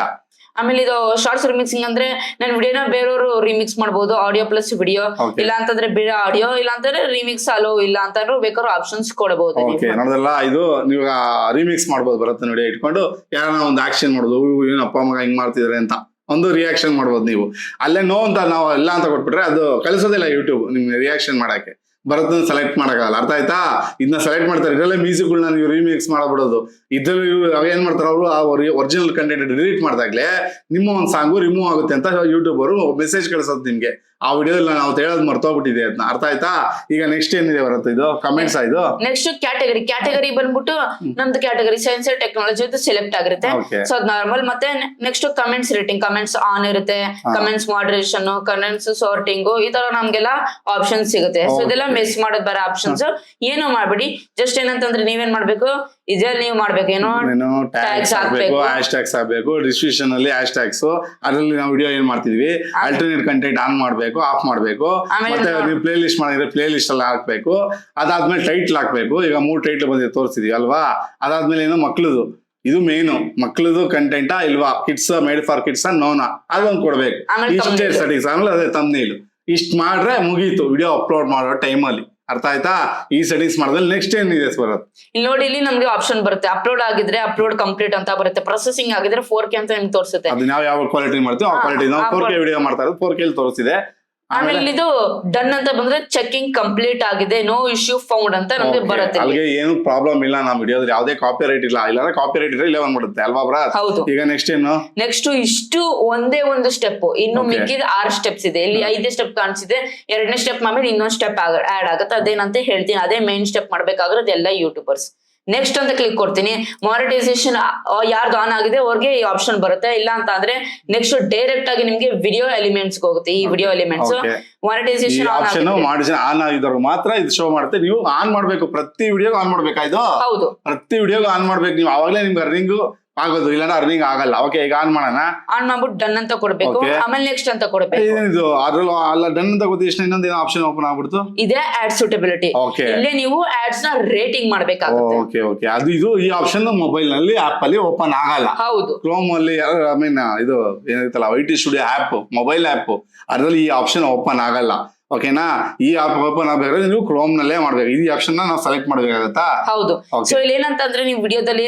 ಆಮೇಲೆ ಇದು ಶಾರ್ಟ್ಸ್ ರಿಮಿಕ್ಸಿಂಗ್ ಅಂದ್ರೆ ನನ್ನ ವಿಡಿಯೋನ ಬೇರೆಯವರು ರಿಮಿಕ್ಸ್ ಮಾಡಬಹುದು ಆಡಿಯೋ ಪ್ಲಸ್ ವಿಡಿಯೋ. ಇಲ್ಲ ಅಂತಂದ್ರೆ ಬೇರೆ ಆಡಿಯೋ ಇಲ್ಲ ಅಂತಂದ್ರೆ ರಿಮಿಕ್ಸ್ ಅಲೋ ಇಲ್ಲ ಅಂತಂದ್ರೆ ಬೇಕಾದ್ರೂ ಆಪ್ಷನ್ಸ್ ಕೊಡಬಹುದು ನೋಡೋದಲ್ಲ ಇದು ನೀವು ರಿಮಿಕ್ಸ್ ಮಾಡಬಹುದು ಬರುತ್ತೆ ನೋಡಿ ಇಟ್ಕೊಂಡು ಯಾರನ್ನ ಒಂದು ಆಕ್ಷನ್ ಮಾಡೋದು "ಉಯ್ಯು, ಏನು ಅಪ್ಪ ಮಗ ಹಿಂಗ್ ಮಾಡ್ತಿದ್ರೆ ಅಂತ ಒಂದು ರಿಯಾಕ್ಷನ್ ಮಾಡ್ಬೋದು ನೀವು. ಅಲ್ಲೇ ನೋ ಅಂತ ನಾವು ಇಲ್ಲ ಅಂತ ಕೊಟ್ಬಿಟ್ರೆ ಅದು ಕಲಿಸೋದಿಲ್ಲ ಯೂಟ್ಯೂಬ್ ನಿಮ್ಗೆ ರಿಯಾಕ್ಷನ್ ಮಾಡಕ್ಕೆ. ಬರೋದನ್ನ ಸೆಲೆಕ್ಟ್ ಮಾಡೋಕ್ಕಾಗಲ್ಲ. ಅರ್ಥ ಆಯ್ತಾ? ಇದನ್ನ ಸೆಲೆಕ್ಟ್ ಮಾಡ್ತಾರೆ. ಇದರಲ್ಲೇ ಮ್ಯೂಸಿಕ್ಗಳನ್ನ ನೀವು ರಿಮಿಕ್ಸ್ ಮಾಡ್ಬಿಡೋದು. ಇದ್ರಲ್ಲಿ ಇವ್ರು ಏನ್ ಮಾಡ್ತಾರೆ ಅವರು ಆ ಒರಿಜಿನಲ್ ಕಂಟೆಂಟ್ ಡಿಲೀಟ್ ಮಾಡಿದಾಗ್ಲೇ ನಿಮ್ಮ ಒಂದು ಸಾಂಗು ರಿಮೂವ್ ಆಗುತ್ತೆ ಅಂತ ಯೂಟ್ಯೂಬರು ಮೆಸೇಜ್ ಕಳಿಸೋದು ನಿಮ್ಗೆ. ಆ ವಿಡಿಯೋ ನಾವು ಹೇಳೋದು ಮರ್ತೋಗ್ಬಿಟ್ಟಿದೆ ಅದನ್ನ ಅರ್ಥ ಆಯ್ತಾ? ಈಗ ನೆಕ್ಸ್ಟ್ ಏನಿದೆ ಬರುತ್ತೆ ಇದು? ಕಮೆಂಟ್ಸ್ ಇದು? ನೆಕ್ಸ್ಟ್ ಕ್ಯಾಟಗರಿ ಕ್ಯಾಟಗರಿ ಬಂದ್ಬಿಟ್ಟು ನಮ್ದು ಕ್ಯಾಟಗರಿ ಸೈನ್ಸ್ ಅಂಡ್ ಟೆಕ್ನಾಲಜಿ ಅಂತ ಸೆಲೆಕ್ಟ್ ಆಗಿರುತ್ತೆ. ಸೊ ಅದ್ ನಾರ್ಮಲ್ ಮತ್ತೆ next comments rating comments on ಇರುತ್ತೆ. ಕಮೆಂಟ್ಸ್ ಮಾಡರೇಷನ್ ಕಮೆಂಟ್ಸ್ ಸಾರ್ಟಿಂಗ್ ಈ ತರ ನಮ್ಗೆಲ್ಲ ಆಪ್ಷನ್ಸ್ ಸಿಗುತ್ತೆ. ಸೊ ಇದೆಲ್ಲ ಮಿಸ್ ಮಾಡೋದ್ ಬೇರೆ ಆಪ್ಷನ್ಸ್ ಏನು ಮಾಡ್ಬಿಡಿ. ಜಸ್ಟ್ ಏನಂತಂದ್ರೆ ನೀವೇನ್ ಮಾಡ್ಬೇಕು? ಇದ್ರಲ್ಲಿ ನೀವು ಮಾಡ್ಬೇಕೇನೋ ಏನು ಟ್ಯಾಗ್ಸ್ ಹಾಕ್ಬೇಕು. ಹ್ಯಾಶ್ ಟ್ಯಾಗ್ಸ್ ಹಾಕ್ಬೇಕು ಡಿಸ್ಕ್ರಿಪ್ಷನ್ ಅಲ್ಲಿ ಹ್ಯಾಶ್ ಟ್ಯಾಗ್ಸ್ ಅದ್ರಲ್ಲಿ ನಾವು ವಿಡಿಯೋ ಏನ್ ಮಾಡ್ತಿದ್ವಿ? ಅಲ್ಟರ್ನೇಟ್ ಕಂಟೆಂಟ್ ಆನ್ ಮಾಡ್ಬೇಕು ಆಫ್ ಮಾಡ್ಬೇಕು. ಮತ್ತೆ ನಾವು- ಪ್ಲೇ ಲಿಸ್ಟ್ ಮಾಡಿದ್ರೆ ಪ್ಲೇ ಲಿಸ್ಟ್ ಅಲ್ಲಿ ಹಾಕ್ಬೇಕು. ಅದಾದ್ಮೇಲೆ ಟೈಟ್ಲ್ ಹಾಕ್ಬೇಕು. ಈಗ ಮೂರ್ ಟೈಟ್ಲ್ ಬಂದಿದೆ ತೋರಿಸಿದ್ವಿ ಅಲ್ವಾ? ಅದಾದ್ಮೇಲೆ ಏನು? ಮಕ್ಳದು. ಇದು ಮೇನ್ ಮಕ್ಳದು ಕಂಟೆಂಟಾ ಇಲ್ವಾ? ಕಿಡ್ಸ್ ಮೇಡ್ ಫಾರ್ ಕಿಡ್ಸ್ ನೋನಾ ಅದೊಂದು ಕೊಡ್ಬೇಕು. ಇಷ್ಟೇ ಆಮೇಲೆ ಅದೇ ತಮ್ನೇಲು ಇಷ್ಟ ಮಾಡ್ರೆ ಮುಗೀತು. ವಿಡಿಯೋ ಅಪ್ಲೋಡ್ ಮಾಡೋ ಟೈಮಲ್ಲಿ ಅರ್ಥ ಆಯ್ತಾ? ಈ ಸೆಟ್ಟಿಂಗ್ಸ್ ಮಾಡಿದ್ರೆ ನೆಕ್ಸ್ಟ್ ಏನಿದೆ ಬರುತ್ತೆ ಇಲ್ಲಿ ನೋಡಿ ಇಲ್ಲಿ ನಮ್ಗೆ ಆಪ್ಷನ್ ಬರುತ್ತೆ. ಅಪ್ಲೋಡ್ ಆಗಿದ್ರೆ ಅಪ್ಲೋಡ್ ಕಂಪ್ಲೀಟ್ ಅಂತ ಬರುತ್ತೆ. ಪ್ರೊಸೆಸಿಂಗ್ ಆಗಿದ್ರೆ ಫೋರ್ ಕೆ ಅಂತ ನಿಮ್ಗೆ ತೋರಿಸುತ್ತೆ. ಅದು ನಾವು ಯಾವ ಕ್ವಾಲಿಟಿ ಮಾಡ್ತೀವಿ ಆ ಕ್ವಾಲಿಟಿ ನಾವು ಫೋರ್ ಕೆ ವಿಡಿಯೋ ಮಾಡ್ತಾ ಇರೋದು ಫೋರ್ ಕೆ ತೋರಿಸಿದೆ ಆಮೇಲೆ ಇದು ಡನ್ ಅಂತ ಬಂದ್ರೆ ಚೆಕಿಂಗ್ ಕಂಪ್ಲೀಟ್ ಆಗಿದೆ ನೋ ಇಶ್ಯೂ ಫೌಂಡ್ ಅಂತ ನಮಗೆ ಬರುತ್ತೆ. ಅಲ್ಲಿಗೆ ಏನು ಪ್ರಾಬ್ಲಮ್ ಇಲ್ಲ ನಮ್ಮ ವಿಡಿಯೋದಲ್ಲಿ ಯಾವುದೇ ಕಾಪಿ ರೈಟ್ ಇಲ್ಲ ಇಲ್ಲಾಂದ್ರೆ ಕಾಪಿ ರೈಟ್ ಇದ್ರೆ ಇಲ್ಲೇ ಬಂದ್ಬಿಡುತ್ತೆ ಅಲ್ವಾ ಬ್ರಾ ಹೌದು. ಈಗ ನೆಕ್ಸ್ಟ್ ಏನು? ನೆಕ್ಸ್ಟ್ ಇಷ್ಟು ಒಂದೇ ಒಂದು ಸ್ಟೆಪ್ ಇನ್ನು. ಮಿಕ್ಕಿದ ಆರು ಸ್ಟೆಪ್ಸ್ ಇದೆ. ಇಲ್ಲಿ ಐದೇ ಸ್ಟೆಪ್ ಕಾಣಿಸಿದೆ. ಎರಡನೇ ಸ್ಟೆಪ್ ಆಮೇಲೆ ಇನ್ನೊಂದು ಸ್ಟೆಪ್ ಆಡ್ ಆಗುತ್ತೆ. ಅದೇನಂತ ಹೇಳ್ತೀನಿ. ಅದೇ ಮೇನ್ ಸ್ಟೆಪ್ ಮಾಡ್ಬೇಕಾಗಿರೋದು ಎಲ್ಲ ಯೂಟ್ಯೂಬರ್ಸ್ ನೆಕ್ಸ್ಟ್ ಅಂತ ಕ್ಲಿಕ್ ಕೊಡ್ತೀನಿ. ಮಾನಿಟೈಸೇಷನ್ ಯಾರ್ದು ಆನ್ ಆಗಿದೆ ಅವ್ರಿಗೆ ಈ ಆಪ್ಷನ್ ಬರುತ್ತೆ. ಇಲ್ಲ ಅಂತ ಅಂದ್ರೆ ನೆಕ್ಸ್ಟ್ ಡೈರೆಕ್ಟ್ ಆಗಿ ನಿಮ್ಗೆ ವಿಡಿಯೋ ಎಲಿಮೆಂಟ್ಸ್ ಹೋಗುತ್ತೆ ಈ video elements. Monetization on option ಆಗಿದೆ. ಮಾಡಿಸಿ ಆನ್ ಆಗಿದವ್ರು ಮಾತ್ರ ಇದು ಶೋ ಮಾಡುತ್ತೆ. ನೀವು ಆನ್ ಮಾಡ್ಬೇಕು ಪ್ರತಿ ವಿಡಿಯೋಗೆ ಆನ್ ಮಾಡ್ಬೇಕಾಯ್ತು ಹೌದು. ಪ್ರತಿ ವಿಡಿಯೋಗೆ ಆನ್ ಮಾಡ್ಬೇಕು. ನೀವು ಅವಾಗಲೇ ನಿಮ್ಗೆ ಅರ್ನಿಂಗ್ ಆಗೋದು ಇಲ್ಲಾಂದ್ರೆ ಅರ್ನಿಂಗ್ ಆಗಲ್ಲ. ಓಕೆ ಈಗ ಆನ್ ಮಾಡೋಣ? ಆನ್ ಮಾಡ್ಬಿಟ್ಟು ಡನ್ ಅಂತ ಕೊಡ್ಬೇಕು. Okay. ಆಮೇಲೆ ನೆಕ್ಸ್ಟ್ ಅಂತ ಕೊಡ್ಬೇಕು. ಏನಿದು ಅದ್ರಲ್ಲೂ ಅಲ್ಲ ಡನ್ ಅಂತ ಗೊತ್ತಿ ಇನ್ನೊಂದು ಏನೋ ಆಪ್ಷನ್ ಓಪನ್ ಆಗ್ಬಿಡ್ತು? ಇದೇ ಆಡ್ ಸೂಟಬಿಲಿಟಿ ಓಕೆ. ಇಲ್ಲೇ ನೀವು ಆಡ್ಸ್ನ ರೇಟಿಂಗ್ ಮಾಡ್ಬೇಕಾಗುತ್ತೆ. Okay okay. ಅದು ಇದು ಈ ಆಪ್ಷನ್ ಮೊಬೈಲ್ನಲ್ಲಿ ಆಪ್ ಅಲ್ಲಿ ಓಪನ್ ಆಗಲ್ಲ. ಹೌದು. ಕ್ರೋಮ್ ಅಲ್ಲಿ ಐ ಮೀನ್ ಇದು ಏನಿರುತ್ತಲ್ಲ Y T studio app mobile app ಅದ್ರಲ್ಲಿ ಈ ಆಪ್ಷನ್ ಓಪನ್ ಆಗಲ್ಲ. ಓಕೆನಾ ಈ ಆಪ್ ಓಪನ್ ಆಗ್ಬೇಕಾದ್ರೆ ನೀವು ಕ್ರೋಮ್ ನಲ್ಲೇ ಮಾಡ್ಬೇಕು. ಈ ಆಪ್ಷನ್ ನಾವು ಸೆಲೆಕ್ಟ್ ಮಾಡ್ಬೇಕಾಗತ್ತಾ? ಹೌದು. ಸೊ ಇಲ್ಲಿ ಏನಂತಂದ್ರೆ ನೀವು ವಿಡಿಯೋದಲ್ಲಿ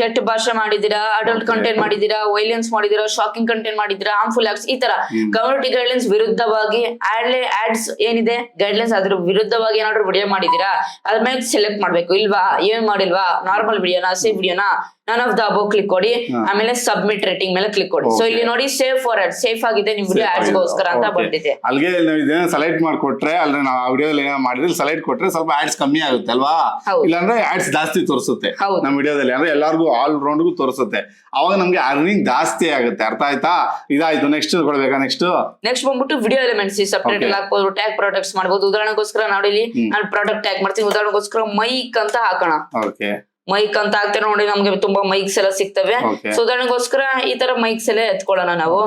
ಕೆಟ್ಟ ಭಾಷೆ ಮಾಡಿದೀರಾ ಅಡಲ್ಟ್. ಕಂಟೆಂಟ್ ಮಾಡಿದೀರಾ ವೈಲೆನ್ಸ್ ಮಾಡಿದೀರಾ ಶಾಕಿಂಗ್ ಕಂಟೆಂಟ್ ಮಾಡಿದೀರಾ ಹಾರ್ಮ್ಫುಲ್ ಆಕ್ಸ್ ಈ ತರ. ಕಮ್ಯುನಿಟಿ ಗೈಡ್ಲೈನ್ಸ್ ವಿರುದ್ಧವಾಗಿ ಆಡ್ಲೆ ಆಡ್ಸ್ ಏನಿದೆ? ಗೈಡ್ಲೈನ್ಸ್ ಅದ್ರ ವಿರುದ್ಧವಾಗಿ ಏನಾದ್ರು ವಿಡಿಯೋ ಮಾಡಿದೀರಾ ಅದ್ರ ಮೇಲೆ ಸೆಲೆಕ್ಟ್ ಮಾಡ್ಬೇಕು ಇಲ್ವಾ? ಏನ್ ಮಾಡಿಲ್ವಾ? Normal ವಿಡಿಯೋನಾ safe ವಿಡಿಯೋನಾ none of the above click ಕೊಡಿ. ಆಮೇಲೆ ಸಬ್ಮಿಟ್ ರೇಟಿಂಗ್ ಮೇಲೆ ಕ್ಲಿಕ್ ಕೊಡಿ. ಸೊ ಇಲ್ಲಿ ನೋಡಿ ಸೇಫ್ ಫಾರ್ ಅಡ್ ಸೇಫ್ ಆಗಿದೆ ನಿಮ್ ವಿಡಿಯೋ ಆಡ್ಸ್ ಗೋಸ್ಕರ ಅಂತ. ಬಂದಿದೆ. ಅಲ್ಲಿಗೆ ನಾವು ಸೆಲೆಕ್ಟ್ ಮಾಡ್ಕೊಟ್ರೆ ಅಲ್ಲಿ ನಾವು ಆ ವಿಡಿಯೋದಲ್ಲಿ ಏನೋ ಮಾಡಿದ್ರೆ ಸೆಲೆಕ್ಟ್ ಕೊಟ್ರೆ ಸ್ವಲ್ಪ ಆಡ್ಸ್ ಕಮ್ಮಿ ಆಗುತ್ತೆ ಅಲ್ವಾ. ಇಲ್ಲಾಂದ್ರೆ ಆಡ್ಸ್ ಜಾಸ್ತಿ ತೋರಿಸುತ್ತೆ. ನಮ್ಮ ವಿಡಿಯೋದಲ್ಲಿ ಅಂದ್ರೆ ಎಲ್ಲರಿಗೂ ಆಲ್ ರೌಂಡ್ಗೂ ತೋರಿಸುತ್ತೆ. ಅವಾಗ ನಮ್ಗೆ ಅರ್ನಿಂಗ್ ಜಾಸ್ತಿ ಆಗುತ್ತೆ. ಅರ್ಥ ಆಯ್ತಾ? ಇದಾಯ್ತು ನೆಕ್ಸ್ಟ್ ಕೊಡ್ಬೇಕಾ ನೆಕ್ಸ್ಟ್ ನೆಕ್ಸ್ಟ್ ಬಂದ್ಬಿಟ್ಟು ವಿಡಿಯೋ ಎಲಿಮೆಂಟ್ಸ್ ಸಪ್ರೇಟ್. ಹಾಕ್ಬೋದು ಟ್ಯಾಗ್ ಪ್ರಾಡಕ್ಟ್ಸ್ ಮಾಡ್ಬೋದು. ಉದಾಹರಣೆಗೋಸ್ಕರ ನೋಡಿ ಇಲ್ಲಿ. ನಾನು ಪ್ರಾಡಕ್ಟ್ ಟ್ಯಾಗ್ ಮಾಡ್ತೀನಿ. ಉದಾಹರಣೆಗೋಸ್ಕರ ಮೈಕ್ ಅಂತ ಹಾಕೋಣ. ಓಕೆ ಮೈಕ್ ಅಂತ ಆಗ್ತಾರೆ ನೋಡಿ ನಮ್ಗೆ ತುಂಬಾ ಮೈಕ್ಸ್ ಎಲ್ಲ ಸಿಗ್ತವೆ. ಸೊ ಉದಾಹರಣೆಗೋಸ್ಕರ ಈ ತರ ಮೈಕ್ಸ್ ಎಲ್ಲ ಎತ್ಕೊಳ್ಳೋಣ ನಾವು.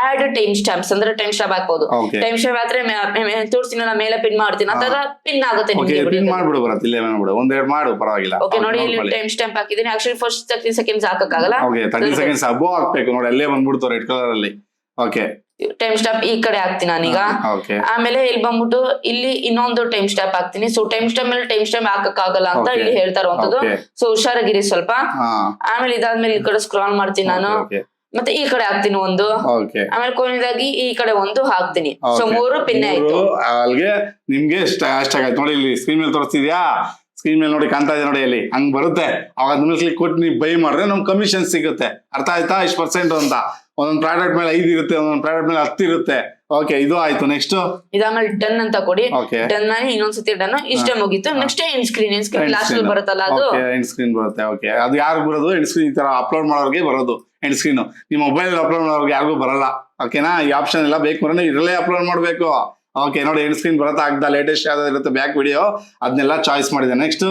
ಆಡ್ ಟೈಮ್ ಸ್ಟಾಂಪ್ಸ್ ಅಂದ್ರೆ ಟೈಮ್ ಸ್ಟಾಂಪ್ ಹಾಕ್ಬೋದು. ಟೈಮ್ ಸ್ಟಾಂಪ್ ಆದ್ರೆ ತೋರಿಸ್ತೀನಿ ನಾನು ಮೇಲೆ ಪಿನ್ ಮಾಡ್ತೀನಿ. ಅಂತ ಪಿನ್ ಆಗುತ್ತೆ ಮಾಡ್ಬಿಡು ಬರತ್ತೆ ಇಲ್ಲೇ ಮಾಡ್ಬಿಡು ಒಂದೆರಡು ಮಾಡು ಪರವಾಗಿಲ್ಲ. ಓಕೆ ನೋಡಿ ಇಲ್ಲಿ ಟೈಮ್ ಸ್ಟಾಂಪ್ ಹಾಕಿದ್ದೀನಿ. ಆಕ್ಚುಲಿ ಫಸ್ಟ್ ತರ್ಟಿ ಸೆಕೆಂಡ್ಸ್ ಹಾಕಕ್ಕಾಗಲ್ಲ. ಓಕೆ ತರ್ಟಿ ಸೆಕೆಂಡ್ಸ್ ಅಬೋ ಹಾಕ್ಬೇಕು. ನೋಡಿ ಅಲ್ಲೇ ಬಂದ್ಬಿಡ್ತು ರೆಡ್ ಕಲರ್ ಅಲ್ಲಿ. ಓಕೆ ಟೈಮ್ ಸ್ಟಾಪ್ ಈ ಕಡೆ ಹಾಕ್ತೀನಿ ನಾನೀಗ. ಆಮೇಲೆ ಇಲ್ಲಿ ಬಂದ್ಬಿಟ್ಟು ಇಲ್ಲಿ ಇನ್ನೊಂದು ಟೈಮ್ ಸ್ಟಾಪ್ ಹಾಕ್ತೀನಿ. ಸೊ ಟೈಮ್ ಸ್ಟಾಪ್ ಮೇಲೆ ಟೈಮ್ ಸ್ಟಾಪ್ ಹಾಕಕ್ ಆಗಲ್ಲ ಅಂತ ಇಲ್ಲಿ ಹೇಳ್ತಾ ಇರುವಂತದ್ದು ಸೊ ಹುಷಾರಾಗಿರಿ ಸ್ವಲ್ಪ. ಆಮೇಲೆ ಇದಾದ್ಮೇಲೆ ಈ ಕಡೆ ಸ್ಕ್ರಾಲ್ ಮಾಡ್ತೀನಿ ನಾನು. ಮತ್ತೆ ಈ ಕಡೆ ಹಾಕ್ತೀನಿ ಒಂದು. ಆಮೇಲೆ ಕೊನೆಯದಾಗಿ ಈ ಕಡೆ ಒಂದು ಹಾಕ್ತೀನಿ. ಸೊ ಮೂರು ಪಿನ್ ಆಯ್ತು. ಅಲ್ಲಿಗೆ ನಿಮ್ಗೆ ಅಷ್ಟಾಗ ಆಯ್ತು ನೋಡಿ ಇಲ್ಲಿ ಸ್ಕ್ರೀನ್ ಮೇಲೆ ತೋರಿಸ್ತಿದ್ಯಾ? ಸ್ಕ್ರೀನ್ ಮೇಲೆ ನೋಡಿ ಕಾಣ್ತಾ ಇದೆ ನೋಡಿ ಅಲ್ಲಿ ಹಂಗ್ ಬರುತ್ತೆ. ಅವಾಗ ಕ್ಲಿಕ್ ಕೊಟ್ಟು ನೀವು ಬೈ ಮಾಡಿದ್ರೆ ನಮ್ಗೆ ಕಮಿಷನ್ ಸಿಗುತ್ತೆ. ಅರ್ಥ ಆಯ್ತಾ? ಇಷ್ಟು ಪರ್ಸೆಂಟ್ ಅಂತ. ಒಂದೊಂದು ಪ್ರಾಡಕ್ಟ್ ಮೇಲೆ ಐದು ಇರುತ್ತೆ ಒಂದೊಂದು ಪ್ರಾಡಕ್ಟ್ ಮೇಲೆ ಹತ್ತು ಇರುತ್ತೆ. ಓಕೆ ಇದು ಆಯ್ತು. ನೆಕ್ಸ್ಟ್ ಇದಾದ್ಮೇಲೆ ಟೆನ್ ಅಂತ ಕೊಡಿ. ಡನ್ ಮಾಡಿ ಇನ್ನೊಂದ್ಸತಿ ಡನ್ ಇಷ್ಟೇ ಮುಗೀತು. Next end screen end screen last ಬರುತ್ತಲ್ಲ ಅದು? ಎಂಡ್ ಸ್ಕ್ರೀನ್ ಬರುತ್ತೆ. ಓಕೆ ಅದು ಯಾರು ಬರೋದು? ಎಂಡ್ ಸ್ಕ್ರೀನ್ ಈ ತರ ಅಪ್ಲೋಡ್ ಮಾಡೋರಿಗೆ ಬರೋದು. ಎಂಡ್ ಸ್ಕ್ರೀನ್ ನಿಮ್ಮ ಮೊಬೈಲ್ ಅಪ್ಲೋಡ್ ಮಾಡೋರಿಗೆ ಯಾರಿಗೂ ಬರಲ್ಲ. ಓಕೆನಾ ಈ ಆಪ್ಷನ್ ಎಲ್ಲ ಬೇಕು ಅಂದ್ರೆ ಇದರಲ್ಲೇ ಅಪ್ಲೋಡ್ ಮಾಡಬೇಕು. ಓಕೆ ನೋಡಿ ಎಂಡ್ ಸ್ಕ್ರೀನ್ ಬರತ್ತಾ ಆಗ್ದ ಲೇಟೆಸ್ಟ್ ಯಾವ್ದಾದ್ರು ಇರುತ್ತೆ ಬ್ಯಾಕ್ ವಿಡಿಯೋ ಅದನ್ನೆಲ್ಲ ಚಾಯ್ಸ್ ಮಾಡಿದೆ ನೆಕ್ಸ್ಟ್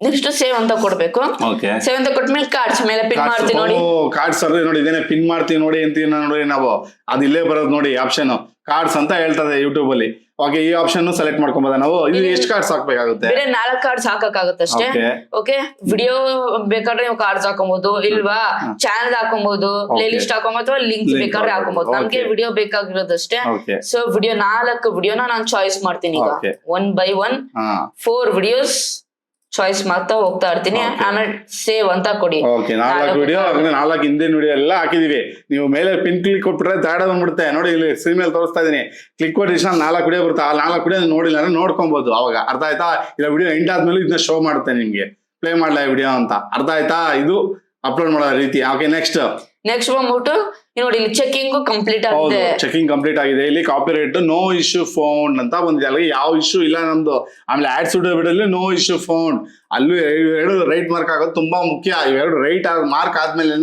ನೆಕ್ಸ್ಟ್ ಸೇವ್ ಅಂತ ಕೊಡ್ಬೇಕು. ಓಕೆ ಸೇವ್ ಅಂತ ಕೊಟ್ಮೇಲೆ ಕಾರ್ಡ್ಸ್ ಮೇಲೆ ಪಿನ್ ಮಾಡ್ತೀನಿ ನೋಡಿ. ಕಾರ್ಡ್ಸ್ ಅಲ್ಲಿ ನೋಡಿ ಇದೇನೆ ಪಿನ್ ಮಾಡ್ತೀವಿ ನೋಡಿ ಅಂತೀವಿ ನೋಡಿ ನಾವು. ಅದು ಇಲ್ಲೇ ಬರೋದು ನೋಡಿ ಆಪ್ಷನ್ ಕಾರ್ಡ್ಸ್ ಅಂತ ಹೇಳ್ತದೆ ಯೂಟ್ಯೂಬ್ ಅಲ್ಲಿ. ಓಕೆ ಈ ಆಪ್ಷನ್ ಸೆಲೆಕ್ಟ್ ಮಾಡ್ಕೊಂಬೋದ ನಾವು? ಇದು ಎಷ್ಟು ಕಾರ್ಡ್ಸ್ ಹಾಕ್ಬೇಕಾಗುತ್ತೆ? ಬೇರೆ ನಾಲ್ಕು ಕಾರ್ಡ್ಸ್ ಹಾಕಕ್ಕಾಗುತ್ತೆ ಅಷ್ಟೇ. ಓಕೆ ವಿಡಿಯೋ ಬೇಕಾದ್ರೆ ನೀವು ಕಾರ್ಡ್ಸ್ ಹಾಕೊಬಹುದು ಇಲ್ವಾ. ಚಾನಲ್ ಹಾಕೊಬಹುದು ಪ್ಲೇ ಲಿಸ್ಟ್ ಹಾಕೊಬಹುದು ಅಥವಾ ಲಿಂಕ್ ಬೇಕಾದ್ರೆ ಹಾಕೊಬಹುದು ನಮ್ಗೆ ವಿಡಿಯೋ ಬೇಕಾಗಿರೋದಷ್ಟೇ ಸೊ ವಿಡಿಯೋ ನಾಲ್ಕು ವಿಡಿಯೋನ ನಾನು ಚಾಯ್ಸ್ ಮಾಡ್ತೀನಿ ಈಗ. One by one four videos choice ಮಾಡ್ತಾ ಹೋಗ್ತಾ ಇರ್ತೀನಿ. ಆಮೇಲೆ ಸೇವ್ ಅಂತ ಕೊಡಿ. ಓಕೆ ನಾಲ್ಕು ವಿಡಿಯೋ ನಾಲ್ಕು ಹಿಂದಿನ ವಿಡಿಯೋ ಎಲ್ಲ ಹಾಕಿದೀವಿ. ನೀವು ಮೇಲೆ ಪಿನ್ ಕ್ಲಿಕ್ ಕೊಟ್ಬಿಟ್ರೆ ದಾಡ ಬಂದ್ಬಿಡುತ್ತೆ. ನೋಡಿ ಇಲ್ಲಿ ಸ್ಕ್ರೀನ್ ಮೇಲೆ ತೋರಿಸ್ತಾ ಇದೀನಿ. ಕ್ಲಿಕ್ ಕೊಟ್ಟ ತಕ್ಷಣ ನಾಲ್ಕು ವಿಡಿಯೋ ಬರುತ್ತೆ. ಆ ನಾಲ್ಕು ವಿಡಿಯೋ ನೋಡಿಲ್ಲ ಅಂದ್ರೆ ನೋಡ್ಕೊಬಹುದು ಅವಾಗ. ಅರ್ಥ ಆಯ್ತಾ? ಇಲ್ಲ ವಿಡಿಯೋ ಎಂಟ್ ಆದ್ಮೇಲೆ ಇದನ್ನ ಶೋ ಮಾಡುತ್ತೆ ನಿಮ್ಗೆ. ಪ್ಲೇ ಮಾಡ್ಲಾ ವಿಡಿಯೋ ಅಂತ. ಅರ್ಥ ಆಯ್ತಾ? ಇದು ಅಪ್ಲೋಡ್ ಮಾಡೋ ರೀತಿ. ಓಕೆ ನೆಕ್ಸ್ಟ್ ನೆಕ್ಸ್ಟ್ ಬಂದ್ಬಿಟ್ಟು ನೋಡಿ ಇಲ್ಲಿ ಚೆಕಿಂಗ್ ಕಂಪ್ಲೀಟ್ ಆಗಿದೆ. ಚೆಕಿಂಗ್ ಕಂಪ್ಲೀಟ್ ಆಗಿದೆ. ಇಲ್ಲಿ ಕಾಪಿರೈಟ್ ನೋ ಇಶ್ಯೂ ಫೋನ್ ಅಂತ ಬಂದಿದೆ. ಅಲ್ಲಿಗೆ ಯಾವ ಇಶ್ಯೂ ಇಲ್ಲ ನಮ್ದು. ಆಮೇಲೆ ಆಡ್ ಸುಡೋ ಬಿಡಲ್ಲಿ ನೋ ಇಶ್ಯೂ ಫೋನ್ ಅಲ್ಲೂ ಎರಡು ರೈಟ್ ಮಾರ್ಕ್ ಆಗೋದು ತುಂಬಾ ಮುಖ್ಯ. ಇವೆರಡು ರೈಟ್ ಮಾರ್ಕ್ ಆದ್ಮೇಲೆ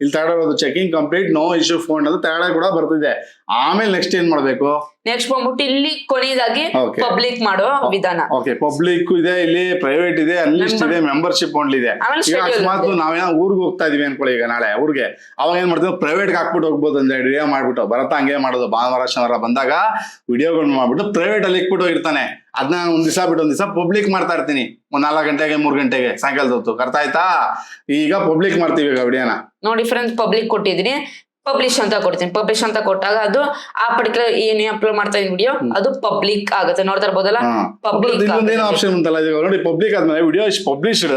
ಇಲ್ಲಿ ತಗೊಳ್ಳೋದು checking complete no issue found ಅಂತ ತಗೊಳ್ಳೋ ಕೂಡ ಬರ್ತಿದೆ. ಆಮೇಲೆ ನೆಕ್ಸ್ಟ್ ಏನ್ ಮಾಡ್ಬೇಕು? ನೆಕ್ಸ್ಟ್ ಬಂದ್ಬಿಟ್ಟು ಇಲ್ಲಿ ಕೊನೆಯದಾಗಿ ಪಬ್ಲಿಕ್ ಮಾಡೋ ವಿಧಾನ. ಓಕೆ ಪಬ್ಲಿಕ್ ಇದೆ ಇಲ್ಲಿ ಪ್ರೈವೇಟ್ ಇದೆ ಅನ್ಲಿಸ್ಟ್ ಇದೆ ಮೆಂಬರ್ಶಿಪ್ ಓನ್ಲಿ ಇದೆ. ಈಗ ಅಕಸ್ಮಾತ್. ನಾವೇನೋ ಊರಿಗೆ ಹೋಗ್ತಾ ಇದೀವಿ ಅನ್ಕೊಳ್ಳಿ ಈಗ ನಾಳೆ ಊರಿಗೆ. ಅವಾಗ ಏನ್ ಮಾಡ್ತೀವಿ? ಪ್ರೈವೇಟ್ ಹಾಕ್ಬಿಟ್ಟು ಹೋಗ್ಬೋದು ಅಂತ ವಿಡಿಯೋ ಮಾಡ್ಬಿಟ್ಟು ಭರತ ಹಂಗೆ ಮಾಡೋದು. ಭಾನುವಾರ ಶನಿವಾರ ಬಂದಾಗ ವಿಡಿಯೋಗಳು ಮಾಡ್ಬಿಟ್ಟು ಪ್ರೈವೇಟ್ ಅಲ್ಲಿ ಇಕ್ಬಿಟ್ಟು ಹೋಗಿರ್ತಾನೆ ಅದನ್ನ ಒಂದ್ ದಿವಸ ಬಿಟ್ಟು ಒಂದ್ ದಿವಸ ಪಬ್ಲಿಕ್ ಮಾಡ್ತಾ ಇರ್ತೀನಿ. ಒಂದ್ ನಾಲ್ಕು ಗಂಟೆಗೆ ಮೂರ್ ಗಂಟೆಗೆ ಸಾಯಂಕಾಲದ ಹೊತ್ತು. ಕರ್ತಾ ಆಯ್ತಾ? ಈಗ ಪಬ್ಲಿಕ್ ಮಾಡ್ತೀವಿ ಈಗ ವಿಡಿಯೋನ ನೋಡಿ ಫ್ರೆಂಡ್ಸ್ ಪಬ್ಲಿಕ್ ಕೊಟ್ಟಿದ್ದೀನಿ. ಪಬ್ಲಿಷ್ ಅಂತ ಕೊಡ್ತೀನಿ. ಪಬ್ಲಿಷ್ ಅಂತ ಕೊಟ್ಟಾಗ ಅದು ಆ ಪರ್ಟಿಕ್ಯುಲರ್ ಏನೇ ಅಪ್ಲೋಡ್ ಮಾಡ್ತಾ ಇದೀನಿ ವಿಡಿಯೋ ಅದು ಪಬ್ಲಿಕ್ ಆಗುತ್ತೆ. ನೋಡ್ತಾ ಇರ್ಬೋದಲ್ಲ? ಪಬ್ಲಿಕ್ ಇನ್ನೊಂದೇನೋ ಆಪ್ಷನ್ ಉಂಟಲ್ಲ ಇದು ನೋಡಿ ಪಬ್ಲಿಕ್ ಆದ್ಮೇಲೆ ವಿಡಿಯೋ ಇಸ್ ಪಬ್ಲಿಷ್ಡ್